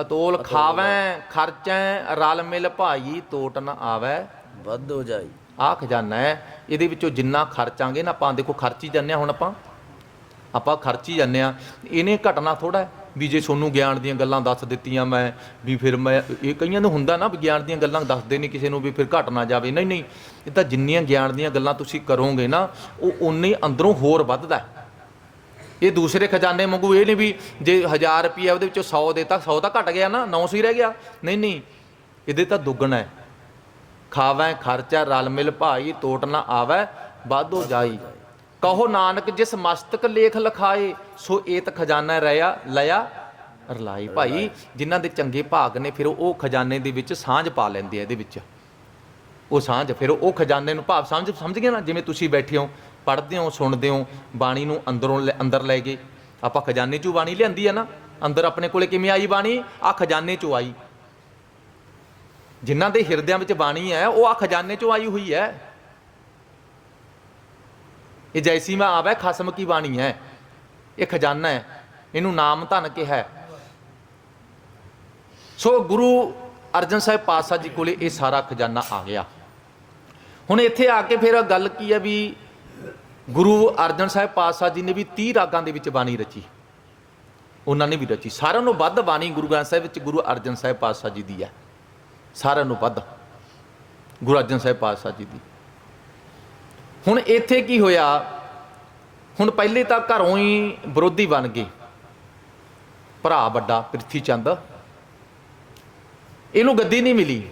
Speaker 1: ਅਤੋਲ ਖਾਵੈ ਖਰਚੈ ਰਲ ਮਿਲ ਭਾਈ ਤੋਟ ਨ ਆਵੈ।
Speaker 2: ਵੱਧ ਹੋ ਜਾਈ।
Speaker 1: ਆਹ ਖਜ਼ਾਨਾ ਹੈ ਇਹਦੇ ਵਿੱਚੋਂ ਜਿੰਨਾ ਖਰਚਾਂਗੇ ਨਾ ਆਪਾਂ ਦੇਖੋ ਖਰਚ ਹੀ ਜਾਂਦੇ ਹਾਂ ਹੁਣ ਆਪਾਂ। ਆਪਾਂ ਖਰਚ ਹੀ ਜਾਂਦੇ ਆ ਇਹਨੇ ਘਟਨਾ ਥੋੜਾ ਵੀ ਜੇ ਤੁਹਾਨੂੰ ਗਿਆਨ ਦੀਆਂ ਗੱਲਾਂ ਦੱਸ ਦਿੱਤੀਆਂ ਮੈਂ ਵੀ ਫਿਰ ਮੈਂ ਇਹ ਕਈਆਂ ਨੂੰ ਹੁੰਦਾ ਨਾ ਵੀ ਗਿਆਨ ਦੀਆਂ ਗੱਲਾਂ ਦੱਸਦੇ ਨਹੀਂ ਕਿਸੇ ਨੂੰ ਵੀ ਫਿਰ ਘਟ ਨਾ ਜਾਵੇ। ਨਹੀਂ ਨਹੀਂ ਇਹ ਤਾਂ ਜਿੰਨੀਆਂ ਗਿਆਨ ਦੀਆਂ ਗੱਲਾਂ ਤੁਸੀਂ ਕਰੋਗੇ ਨਾ ਉਹ ਉਨੇ ਹੀ ਅੰਦਰੋਂ ਹੋਰ ਵੱਧਦਾ ਹੈ। ਇਹ ਦੂਸਰੇ ਖਜ਼ਾਨੇ ਵਾਂਗੂ ਇਹ ਨਹੀਂ ਵੀ ਜੇ 1000 ਰੁਪਏ ਉਹਦੇ ਵਿੱਚੋਂ 100 ਦੇਤਾ 100 ਤਾਂ ਘਟ ਗਿਆ ਨਾ 900 ਹੀ ਰਹਿ ਗਿਆ। ਨਹੀਂ ਨਹੀਂ, ਇਹਦੇ ਤਾਂ ਦੁੱਗਣਾ ਹੈ। ਖਾਵੈ, ਖਰਚਾ, ਰਲ ਮਿਲ ਭਾਈ ਤੋਟ ਨਾ ਆਵੈ, ਵਾਧੋ ਜਾਈ। ਕਹੋ ਨਾਨਕ, ਜਿਸ ਮਸਤਕ ਲੇਖ ਲਖਾਏ, ਸੋ ਏਤ ਖਜ਼ਾਨਾ ਰਿਆ, ਲਿਆ ਰਲਾਏ ਭਾਈ। ਜਿਨ੍ਹਾਂ ਦੇ ਚੰਗੇ ਭਾਗ ਨੇ, ਫਿਰ ਉਹ ਖਜ਼ਾਨੇ ਦੇ ਵਿੱਚ ਸਾਂਝ ਪਾ ਲੈਂਦੇ ਆ ਇਹਦੇ ਵਿੱਚ। ਉਹ ਸਾਂਝ, ਫਿਰ ਉਹ ਖਜ਼ਾਨੇ ਨੂੰ ਭਾਵ ਸਮਝ ਸਮਝ ਗਏ ਨਾ? ਜਿਵੇਂ ਤੁਸੀਂ ਬੈਠੇ ਹੋ ਪੜ੍ਹਦੇ ਹੋ, ਸੁਣਦੇ ਹੋ, ਬਾਣੀ ਨੂੰ ਅੰਦਰੋਂ ਲੈ- ਅੰਦਰ ਲੈ ਗਏ। ਆਪਾਂ ਖਜ਼ਾਨੇ 'ਚੋਂ ਬਾਣੀ ਲਿਆਂਦੀ ਆ ਨਾ, ਅੰਦਰ ਆਪਣੇ ਕੋਲੇ ਕਿਵੇਂ ਆਈ ਬਾਣੀ? ਆ ਖਜ਼ਾਨੇ 'ਚੋਂ ਆਈ। ਜਿਨ੍ਹਾਂ ਦੇ ਹਿਰਦਿਆਂ ਵਿੱਚ ਬਾਣੀ ਹੈ, ਉਹ ਆ ਖਜ਼ਾਨੇ 'ਚੋਂ ਆਈ ਹੋਈ ਹੈ। ਇਹ ਜੈਸੀ ਮੈਂ ਆਵੈ, ਖਸਮ ਕੀ ਬਾਣੀ ਹੈ। ਇਹ ਖਜ਼ਾਨਾ ਹੈ। ਇਹਨੂੰ ਨਾਮ ਧਨ ਕਿਹਾ ਸੋ ਗੁਰੂ ਅਰਜਨ ਸਾਹਿਬ ਪਾਤਸ਼ਾਹ ਜੀ ਕੋਲੇ ਇਹ ਸਾਰਾ ਖਜ਼ਾਨਾ ਆ ਗਿਆ। ਹੁਣ ਇੱਥੇ ਆ ਕੇ ਫਿਰ ਗੱਲ ਕੀ ਹੈ ਵੀ ਗੁਰੂ ਅਰਜਨ ਸਾਹਿਬ ਪਾਤਸ਼ਾਹ ਜੀ ਨੇ ਵੀ 30 ਰਾਗਾਂ ਦੇ ਵਿੱਚ ਬਾਣੀ ਰਚੀ। ਉਹਨਾਂ ਨੇ ਵੀ ਰਚੀ। ਸਾਰਿਆਂ ਨੂੰ ਵੱਧ ਬਾਣੀ ਗੁਰੂ ਗ੍ਰੰਥ ਸਾਹਿਬ ਵਿੱਚ ਗੁਰੂ ਅਰਜਨ ਸਾਹਿਬ ਪਾਤਸ਼ਾਹ ਜੀ ਦੀ ਹੈ। ਸਾਰਿਆਂ ਨੂੰ ਵੱਧ। ਗੁਰੂ ਅਰਜਨ ਸਾਹਿਬ ਪਾਤਸ਼ਾਹ ਜੀ ਦੀ। ਹੁਣ ਇੱਥੇ ਕੀ ਹੋਇਆ? ਹੁਣ ਪਹਿਲੇ ਤਾਂ ਘਰੋਂ ਹੀ ਵਿਰੋਧੀ ਬਣ ਗਏ। ਭਰਾ ਵੱਡਾ ਪ੍ਰਿਥੀ ਚੰਦ ਇਹਨੂੰ ਗੱਦੀ ਨਹੀਂ ਮਿਲੀ।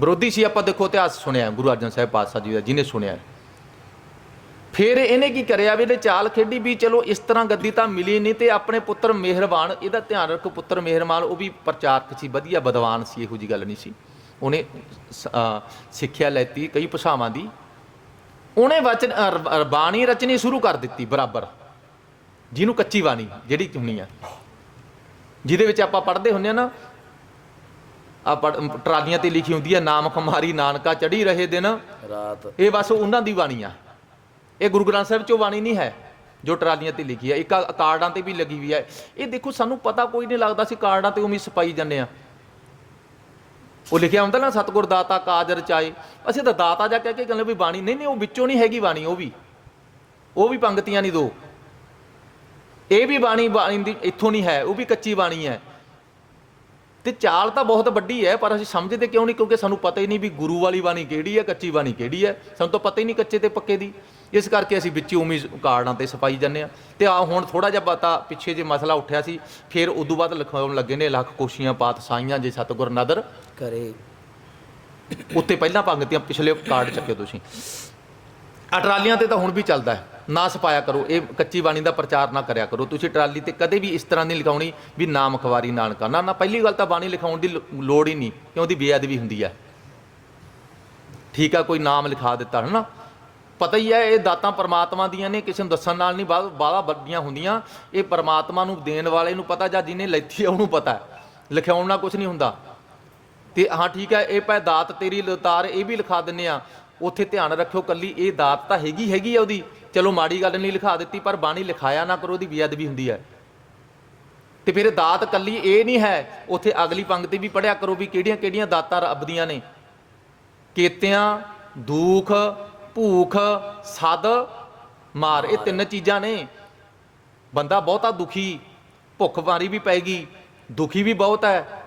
Speaker 1: ਵਿਰੋਧੀ ਸੀ। ਆਪਾਂ ਦੇਖੋ ਇਤਿਹਾਸ ਸੁਣਿਆ। ਗੁਰੂ ਅਰਜਨ ਸਾਹਿਬ ਪਾਤਸ਼ਾਹ ਜੀ ਦਾ, ਜਿਹਨੇ ਸੁਣਿਆ। ਫਿਰ ਇਹਨੇ ਕੀ ਕਰਿਆ ਵੀ ਇਹਨੇ ਚਾਲ ਖੇਡੀ ਵੀ ਚਲੋ ਇਸ ਤਰ੍ਹਾਂ ਗੱਦੀ ਤਾਂ ਮਿਲੀ ਨਹੀਂ ਤੇ ਆਪਣੇ ਪੁੱਤਰ ਮਿਹਰਬਾਨ ਇਹਦਾ ਧਿਆਨ ਰੱਖੋ ਪੁੱਤਰ ਮਿਹਰਬਾਨ ਉਹ ਵੀ ਪ੍ਰਚਾਰਕ ਸੀ ਵਧੀਆ ਵਿਦਵਾਨ ਸੀ ਇਹੋ ਜੀ ਗੱਲ ਨਹੀਂ ਸੀ। ਉਹਨੇ ਸਿੱਖਿਆ ਲੈਤੀ ਕਈ ਭਾਸ਼ਾਵਾਂ ਦੀ। ਉਹਨੇ ਵਚਨ ਬਾਣੀ ਰਚਨੀ ਸ਼ੁਰੂ ਕਰ ਦਿੱਤੀ ਬਰਾਬਰ। ਜਿਹਨੂੰ ਕੱਚੀ ਬਾਣੀ ਜਿਹੜੀ ਹੁੰਨੀ ਆ। ਜਿਹਦੇ ਵਿੱਚ ਆਪਾਂ ਪੜ੍ਹਦੇ ਹੁੰਨੇ ਆ ਨਾ ਆ ਟਰਾਲੀਆਂ ਤੇ ਲਿਖੀ ਹੁੰਦੀ ਹੈ ਨਾਮ ਖਮਾਰੀ ਨਾਨਕਾ ਚੜੀ ਰਹੇ ਦਿਨ।
Speaker 2: ਰਾਤ।
Speaker 1: ਇਹ ਬਸ ਉਹਨਾਂ ਦੀ ਬਾਣੀ ਆ। ਇਹ ਗੁਰੂ ਗ੍ਰੰਥ ਸਾਹਿਬ ਚੋਂ ਬਾਣੀ ਨਹੀਂ ਹੈ, ਜੋ ਟਰਾਲੀਆਂ ਤੇ ਲਿਖੀ ਹੈ। ਇੱਕ ਕਾਰਡਾਂ ਤੇ ਵੀ ਲੱਗੀ ਹੋਈ ਹੈ। ਇਹ ਦੇਖੋ, ਸਾਨੂੰ ਪਤਾ ਕੋਈ ਨਹੀਂ ਲੱਗਦਾ ਸੀ ਕਾਰਡਾਂ ਤੇ ਉਮੀ ਸਪਾਈ ਜਾਂਦੇ ਆ ਉਹ ਲਿਖਿਆ ਹੁੰਦਾ ਨਾ, ਸਤਿਗੁਰ ਦਾਤਾ ਕਾਜ ਰਚਾਏ ਅਸੀਂ ਤਾਂ ਦਾਤਾ ਜਾ ਕਹਿ ਕੇ ਕਹਿੰਦੇ ਵੀ ਬਾਣੀ, ਨਹੀਂ ਨਹੀਂ, ਉਹ ਵਿੱਚੋਂ ਨਹੀਂ ਹੈਗੀ ਬਾਣੀ, ਉਹ ਵੀ। ਉਹ ਵੀ ਪੰਗਤੀਆਂ ਨਹੀਂ ਦੋ। ਇਹ ਵੀ ਬਾਣੀ ਬਾਣੀ ਦੀ ਇੱਥੋਂ ਨਹੀਂ ਹੈ, ਉਹ ਵੀ ਕੱਚੀ ਬਾਣੀ ਹੈ। ਤੇ ਚਾਲ ਤਾਂ ਬਹੁਤ ਵੱਡੀ ਹੈ ਪਰ ਅਸੀਂ ਸਮਝਦੇ ਕਿਉਂ ਨਹੀਂ? ਕਿਉਂਕਿ ਸਾਨੂੰ ਪਤਾ ਹੀ ਨਹੀਂ ਵੀ ਗੁਰੂ ਵਾਲੀ ਬਾਣੀ ਕਿਹੜੀ ਹੈ ਕੱਚੀ ਬਾਣੀ ਕਿਹੜੀ ਹੈ। ਸਾਨੂੰ ਤਾਂ ਪਤਾ ਹੀ ਨਹੀਂ ਕੱਚੇ ਤੇ ਪੱਕੇ ਦੀ। ਇਸ ਕਰਕੇ ਅਸੀਂ ਵਿੱਚ ਉਮੀ ਕਾਰਡਾਂ ਤੇ ਸਫ਼ਾਈ ਜਾਂਦੇ ਆ ਤੇ ਆ ਹੁਣ ਥੋੜਾ ਜਿਹਾ ਪਤਾ ਪਿੱਛੇ ਜੇ ਮਸਲਾ ਉੱਠਿਆ ਸੀ ਫਿਰ ਉਦੋਂ ਬਾਅਦ ਲਿਖਾਉਣ ਲੱਗੇ ਨੇ ਲੱਖ ਕੋਸ਼ੀਆਂ ਪਾਤ ਸਾਈਆਂ ਜੇ ਸਤਿਗੁਰ ਨਦਰ।
Speaker 2: ਕਰੇ।
Speaker 1: ਉੱਤੇ ਪਹਿਲਾਂ ਪੰਗਤੀਆਂ ਪਿਛਲੇ ਕਾਰਡ ਚੱਕੇ ਤੁਸੀਂ। ਟਰਾਲੀਆਂ ਤੇ ਤਾਂ ਹੁਣ ਵੀ ਚੱਲਦਾ ਹੈ। ਨਾ ਸਪਾਇਆ ਕਰੋ, ਇਹ ਕੱਚੀ ਬਾਣੀ ਦਾ ਪ੍ਰਚਾਰ ਨਾ ਕਰਿਆ ਕਰੋ। ਤੁਸੀਂ ਟਰਾਲੀ ਤੇ ਕਦੇ ਵੀ ਇਸ ਤਰ੍ਹਾਂ ਨਹੀਂ ਲਿਖਾਉਣੀ ਵੀ ਨਾਮ ਖਵਾਰੀ ਨਾਨਕਾ। ਨਾ ਨਾ, ਪਹਿਲੀ ਗੱਲ ਤਾਂ ਬਾਣੀ ਲਿਖਾਉਣ ਦੀ ਲੋੜ ਹੀ ਨਹੀਂ, ਕਿਉਂ ਦੀ ਬੇਅਦਬੀ ਹੁੰਦੀ ਹੈ। ਠੀਕ ਆ, ਕੋਈ ਨਾਮ ਲਿਖਾ ਦਿੱਤਾ ਹੈ ਨਾ ਪਤਾ ਹੀ ਹੈ, ਇਹ ਦਾਤਾਂ ਪਰਮਾਤਮਾ ਦੀਆਂ ਨੇ, ਕਿਸੇ ਨੂੰ ਦੱਸਣ ਨਾਲ ਨਹੀਂ ਬਾਹਲਾ ਵੱਡੀਆਂ ਹੁੰਦੀਆਂ। ਇਹ ਪਰਮਾਤਮਾ ਨੂੰ ਦੇਣ ਵਾਲੇ ਨੂੰ ਪਤਾ ਜਾਂ ਜਿਹਨੇ ਲੈਤੀ ਉਹਨੂੰ ਪਤਾ ਹੈ। ਲਿਖਾਉਣ ਨਾਲ ਕੁਝ ਨਹੀਂ ਹੁੰਦਾ। ਤੇ ਹਾਂ, ਠੀਕ ਹੈ, ਇਹ ਪੈ ਦਾਤ ਤੇਰੀ ਲਤਾਰ, ਇਹ ਵੀ ਲਿਖਾ ਦਿੰਨੇ ਆ ਉੱਥੇ ਧਿਆਨ ਰੱਖਿਓ ਕੱਲੀ, ਇਹ ਦਾਤ ਤਾਂ ਹੈਗੀ ਹੈਗੀ ਆ ਉਹਦੀ। ਚਲੋ ਮਾੜੀ ਗੱਲ ਨਹੀਂ ਲਿਖਾ ਦਿੱਤੀ, ਪਰ ਬਾਣੀ ਲਿਖਾਇਆ ਨਾ ਕਰੋ, ਉਹਦੀ ਬੇਅਦਬੀ ਹੁੰਦੀ ਹੈ ਤੇ ਫਿਰ ਦਾਤ ਕੱਲੀ ਇਹ ਨਹੀਂ ਹੈ, ਉੱਥੇ ਅਗਲੀ ਪੰਕਤੀ ਵੀ ਪੜਿਆ ਕਰੋ ਵੀ ਕਿਹੜੀਆਂ ਕਿਹੜੀਆਂ ਦਾਤਾਂ ਰੱਬ ਦੀਆਂ ਨੇ। ਕੇਤਿਆਂ, ਦੁੱਖ, ਭੂਖ, ਸਦ, ਮਾਰ, ਇਹ ਤਿੰਨ ਚੀਜ਼ਾਂ ਨੇ। ਬੰਦਾ ਬਹੁਤਾ ਦੁਖੀ, ਭੁੱਖ ਮਾਰੀ ਵੀ ਪੈਗੀ, ਦੁਖੀ ਵੀ ਬਹੁਤ ਹੈ।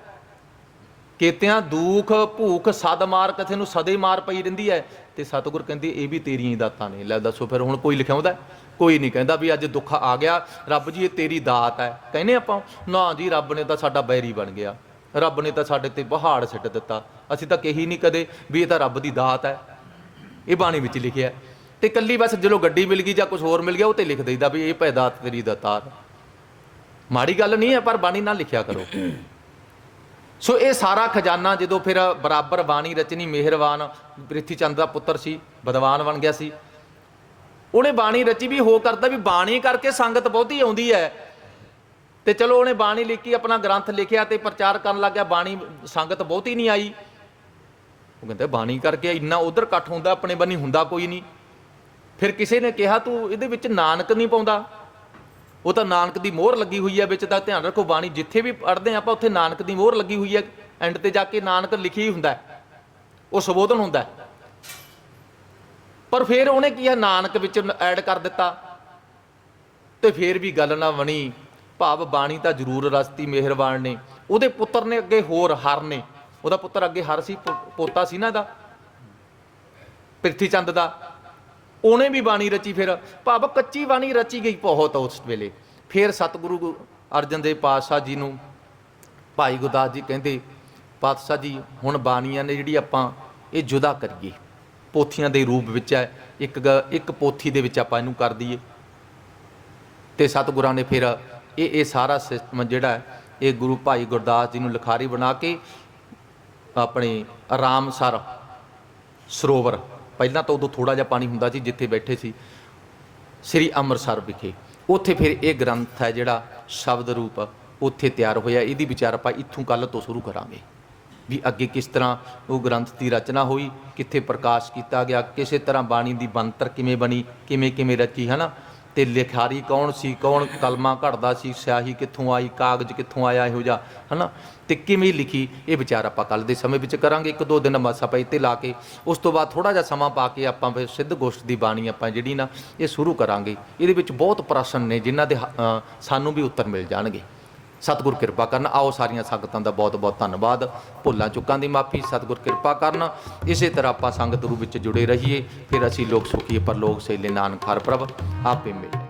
Speaker 1: ਕੇਤਿਆਂ, ਦੁੱਖ, ਭੂਖ, ਸਦ, ਮਾਰ ਕਿਸੇ ਨੂੰ ਸਦੇ ਮਾਰ ਪਈ ਰਹਿੰਦੀ ਹੈ। ਤੇ ਸਤਿਗੁਰ ਕਹਿੰਦੇ, ਇਹ ਵੀ ਤੇਰੀਆਂ ਹੀ ਦਾਤਾਂ ਨੇ। ਲੈ ਦੱਸੋ ਫਿਰ, ਹੁਣ ਕੋਈ ਲਿਖਾਉਂਦਾ ਕੋਈ ਨਹੀਂ ਕਹਿੰਦਾ ਵੀ ਅੱਜ ਦੁੱਖ ਆ ਗਿਆ। ਰੱਬ ਜੀ, ਇਹ ਤੇਰੀ ਦਾਤ ਹੈ। ਕਹਿੰਦੇ ਆਪਾਂ, ਨਾ ਜੀ, ਰੱਬ ਨੇ ਤਾਂ ਸਾਡਾ ਬੈਰੀ ਬਣ ਗਿਆ। ਰੱਬ ਨੇ ਤਾਂ ਸਾਡੇ ਤੇ ਪਹਾੜ ਸਿੱਟ ਦਿੱਤਾ। ਅਸੀਂ ਤਾਂ ਕਹੀ ਨਹੀਂ ਕਦੇ ਵੀ ਇਹ ਤਾਂ ਰੱਬ ਦੀ ਦਾਤ ਹੈ। ਇਹ ਬਾਣੀ ਵਿੱਚ ਲਿਖਿਆ ਹੈ। ਤੇ ਕੱਲੀ ਬਸ ਜਦੋਂ ਗੱਡੀ ਮਿਲ ਗਈ ਜਾਂ ਕੁਝ ਹੋਰ ਮਿਲ ਗਿਆ, ਉਹ ਤੇ ਲਿਖ ਦਈਦਾ ਵੀ ਇਹ ਪੈਦਾਤ ਤੇਰੀ ਦਾਤਾਰ। ਮਾੜੀ ਗੱਲ ਨਹੀਂ ਹੈ, ਪਰ ਬਾਣੀ ਨਾਲ ਲਿਖਿਆ ਕਰੋ। ਸੋ ਇਹ ਸਾਰਾ ਖਜ਼ਾਨਾ ਜਦੋਂ ਫਿਰ ਬਰਾਬਰ ਬਾਣੀ ਰਚਨੀ ਮਿਹਰਬਾਨ ਪ੍ਰਿਥੀ ਚੰਦ ਦਾ ਪੁੱਤਰ ਸੀ, ਵਿਦਵਾਨ ਬਣ ਗਿਆ ਸੀ। ਉਹਨੇ ਬਾਣੀ ਰਚੀ ਵੀ ਹੋ ਕਰਦਾ ਵੀ ਬਾਣੀ ਕਰਕੇ ਸੰਗਤ ਬਹੁਤੀ ਆਉਂਦੀ ਹੈ। ਤੇ ਚਲੋ ਉਹਨੇ ਬਾਣੀ ਲਿਖੀ, ਆਪਣਾ ਗ੍ਰੰਥ ਲਿਖਿਆ ਤੇ ਪ੍ਰਚਾਰ ਕਰਨ ਲੱਗ ਗਿਆ ਬਾਣੀ ਸੰਗਤ ਬਹੁਤੀ ਨਹੀਂ ਆਈ। ਉਹ ਕਹਿੰਦਾ, ਬਾਣੀ ਕਰਕੇ ਇੰਨਾ ਉਧਰ ਇਕੱਠ ਹੁੰਦਾ, ਆਪਣੇ ਬੰਨੀ ਹੁੰਦਾ ਕੋਈ ਨਹੀਂ। ਫਿਰ ਕਿਸੇ ਨੇ ਕਿਹਾ, ਤੂੰ ਇਹਦੇ ਵਿੱਚ ਨਾਨਕ ਨਹੀਂ ਪਾਉਂਦਾ? ਉਹ ਤਾਂ ਨਾਨਕ ਦੀ ਮੋਹਰ ਲੱਗੀ ਹੋਈ ਹੈ, ਵਿੱਚ ਤਾਂ ਧਿਆਨ ਰੱਖੋ ਬਾਣੀ, ਜਿੱਥੇ ਵੀ ਪੜ੍ਹਦੇ ਆਪਾਂ, ਉੱਥੇ ਨਾਨਕ ਦੀ ਮੋਹਰ ਲੱਗੀ ਹੋਈ ਹੈ। ਐਂਡ ਤੇ ਜਾ ਕੇ ਨਾਨਕ ਲਿਖੀ ਹੁੰਦਾ ਉਹ ਸੰਬੋਧਨ ਹੁੰਦਾ ਪਰ ਫਿਰ ਉਹਨੇ ਕੀ ਹੈ ਨਾਨਕ ਵਿੱਚ ਐਡ ਕਰ ਦਿੱਤਾ। ਤੇ ਫਿਰ ਵੀ ਗੱਲ ਨਾ ਬਣੀ। ਭਾਵ ਬਾਣੀ ਤਾਂ ਜ਼ਰੂਰ ਰਸਤੀ ਮਿਹਰਬਾਨ ਨੇ। ਉਹਦੇ ਪੁੱਤਰ ਨੇ ਅੱਗੇ ਹੋਰ ਹਰ ਨੇ। ਉਹਦਾ ਪੁੱਤਰ ਅੱਗੇ ਹਰ ਸੀ ਪੋਤਾ ਸੀ ਨਾ ਇਹਦਾ। ਪ੍ਰਿਥੀ ਚੰਦ ਦਾ। ਉਹਨੇ ਵੀ ਬਾਣੀ ਰਚੀ, ਫਿਰ ਭਾਵ ਕੱਚੀ ਬਾਣੀ ਰਚੀ ਗਈ ਬਹੁਤ ਉਸ ਵੇਲੇ। ਫਿਰ ਸਤਿਗੁਰੂ ਅਰਜਨ ਦੇਵ ਪਾਤਸ਼ਾਹ ਜੀ ਨੂੰ ਭਾਈ ਗੁਰਦਾਸ ਜੀ ਕਹਿੰਦੇ, ਪਾਤਸ਼ਾਹ ਜੀ, ਹੁਣ ਬਾਣੀਆਂ ਨੇ ਜਿਹੜੀ ਆਪਾਂ ਇਹ ਜੁਦਾ ਕਰੀਏ। ਪੋਥੀਆਂ ਦੇ ਰੂਪ ਵਿੱਚ ਹੈ, ਇੱਕ ਗ- ਇੱਕ ਪੋਥੀ ਦੇ ਵਿੱਚ ਆਪਾਂ ਇਹਨੂੰ ਕਰ ਦਈਏ। ਤੇ ਸਤਿਗੁਰਾਂ ਨੇ ਫਿਰ ਇਹ ਇਹ ਸਾਰਾ ਸਿਸਟਮ ਜਿਹੜਾ ਇਹ ਗੁਰੂ ਭਾਈ ਗੁਰਦਾਸ ਜੀ ਨੂੰ ਲਿਖਾਰੀ ਬਣਾ ਕੇ ਆਪਣੇ ਆਰਾਮਸਰ ਸਰੋਵਰ ਪਹਿਲਾਂ ਤਾਂ ਉਦੋਂ ਥੋੜਾ ਜਿਹਾ ਪਾਣੀ ਹੁੰਦਾ ਸੀ ਜਿੱਥੇ ਬੈਠੇ ਸੀ। ਸ੍ਰੀ ਅੰਮ੍ਰਿਤਸਰ ਵਿਖੇ। ਉੱਥੇ ਫਿਰ ਇਹ ਗ੍ਰੰਥ ਹੈ ਜਿਹੜਾ ਸ਼ਬਦ ਰੂਪ ਉੱਥੇ ਤਿਆਰ ਹੋਇਆ। ਇਹਦੀ ਵਿਚਾਰ ਆਪਾਂ ਇੱਥੋਂ ਕੱਲ ਤੋਂ ਸ਼ੁਰੂ ਕਰਾਂਗੇ ਵੀ ਅੱਗੇ ਕਿਸ ਤਰ੍ਹਾਂ ਉਹ ਗ੍ਰੰਥ ਦੀ ਰਚਨਾ ਹੋਈ, ਕਿੱਥੇ ਪ੍ਰਕਾਸ਼ ਕੀਤਾ ਗਿਆ, ਕਿਸੇ ਤਰ੍ਹਾਂ ਬਾਣੀ ਦੀ ਬਣਤਰ ਕਿਵੇਂ ਬਣੀ ਕਿਵੇਂ ਕਿਵੇਂ ਰਚੀ, ਹੈ ਨਾ? ਤੇ ਲਿਖਾਰੀ ਕੌਣ ਸੀ, ਕੌਣ ਕਲਮਾਂ ਘੜਦਾ ਸੀ, ਸਿਆਹੀ ਕਿੱਥੋਂ ਆਈ, ਕਾਗਜ਼ ਕਿੱਥੋਂ ਆਇਆ ਇਹੋ ਜਿਹਾ, ਹਨਾ? ਤੇ ਕਿਵੇਂ ਲਿਖੀ, ਇਹ ਵਿਚਾਰ ਆਪਾਂ ਕੱਲ ਦੇ ਸਮੇਂ ਵਿੱਚ ਕਰਾਂਗੇ, ਇੱਕ ਦੋ ਦਿਨ ਬਸ ਆਪਾਂ ਇੱਥੇ ਲਾ ਕੇ, ਉਸ ਤੋਂ ਬਾਅਦ ਥੋੜਾ ਜਿਹਾ ਸਮਾਂ ਪਾ ਕੇ ਆਪਾਂ ਫਿਰ ਸਿੱਧ ਗੋਸ਼ਟ ਦੀ ਬਾਣੀ ਆਪਾਂ ਜਿਹੜੀ ਨਾ, ਇਹ ਸ਼ੁਰੂ ਕਰਾਂਗੇ। ਇਹਦੇ ਵਿੱਚ ਬਹੁਤ ਪ੍ਰਸ਼ਨ ਨੇ, ਜਿਨ੍ਹਾਂ ਦੇ ਹ- ਸਾਨੂੰ ਵੀ ਉੱਤਰ ਮਿਲ ਜਾਣਗੇ। ਸਤਿਗੁਰ ਕਿਰਪਾ ਕਰਨ। ਆਓ ਸਾਰੀਆਂ ਸੰਗਤਾਂ ਦਾ ਬਹੁਤ ਬਹੁਤ ਧੰਨਵਾਦ। ਭੁੱਲਾਂ ਚੁੱਕਾਂ ਦੀ ਮਾਫੀ, ਸਤਿਗੁਰ ਕਿਰਪਾ ਕਰਨ। ਇਸੇ ਤਰ੍ਹਾਂ ਆਪਾਂ ਸੰਗਤ ਰੂਪ ਵਿੱਚ ਜੁੜੇ ਰਹੀਏ। ਫਿਰ ਅਸੀਂ ਲੋਕ ਸੁਖੀਏ ਪਰ ਲੋਕ ਸੈਲੇ, ਨਾਨਕ, ਹਰ ਪ੍ਰਭ, ਆਪੇ ਮਿਲੇ।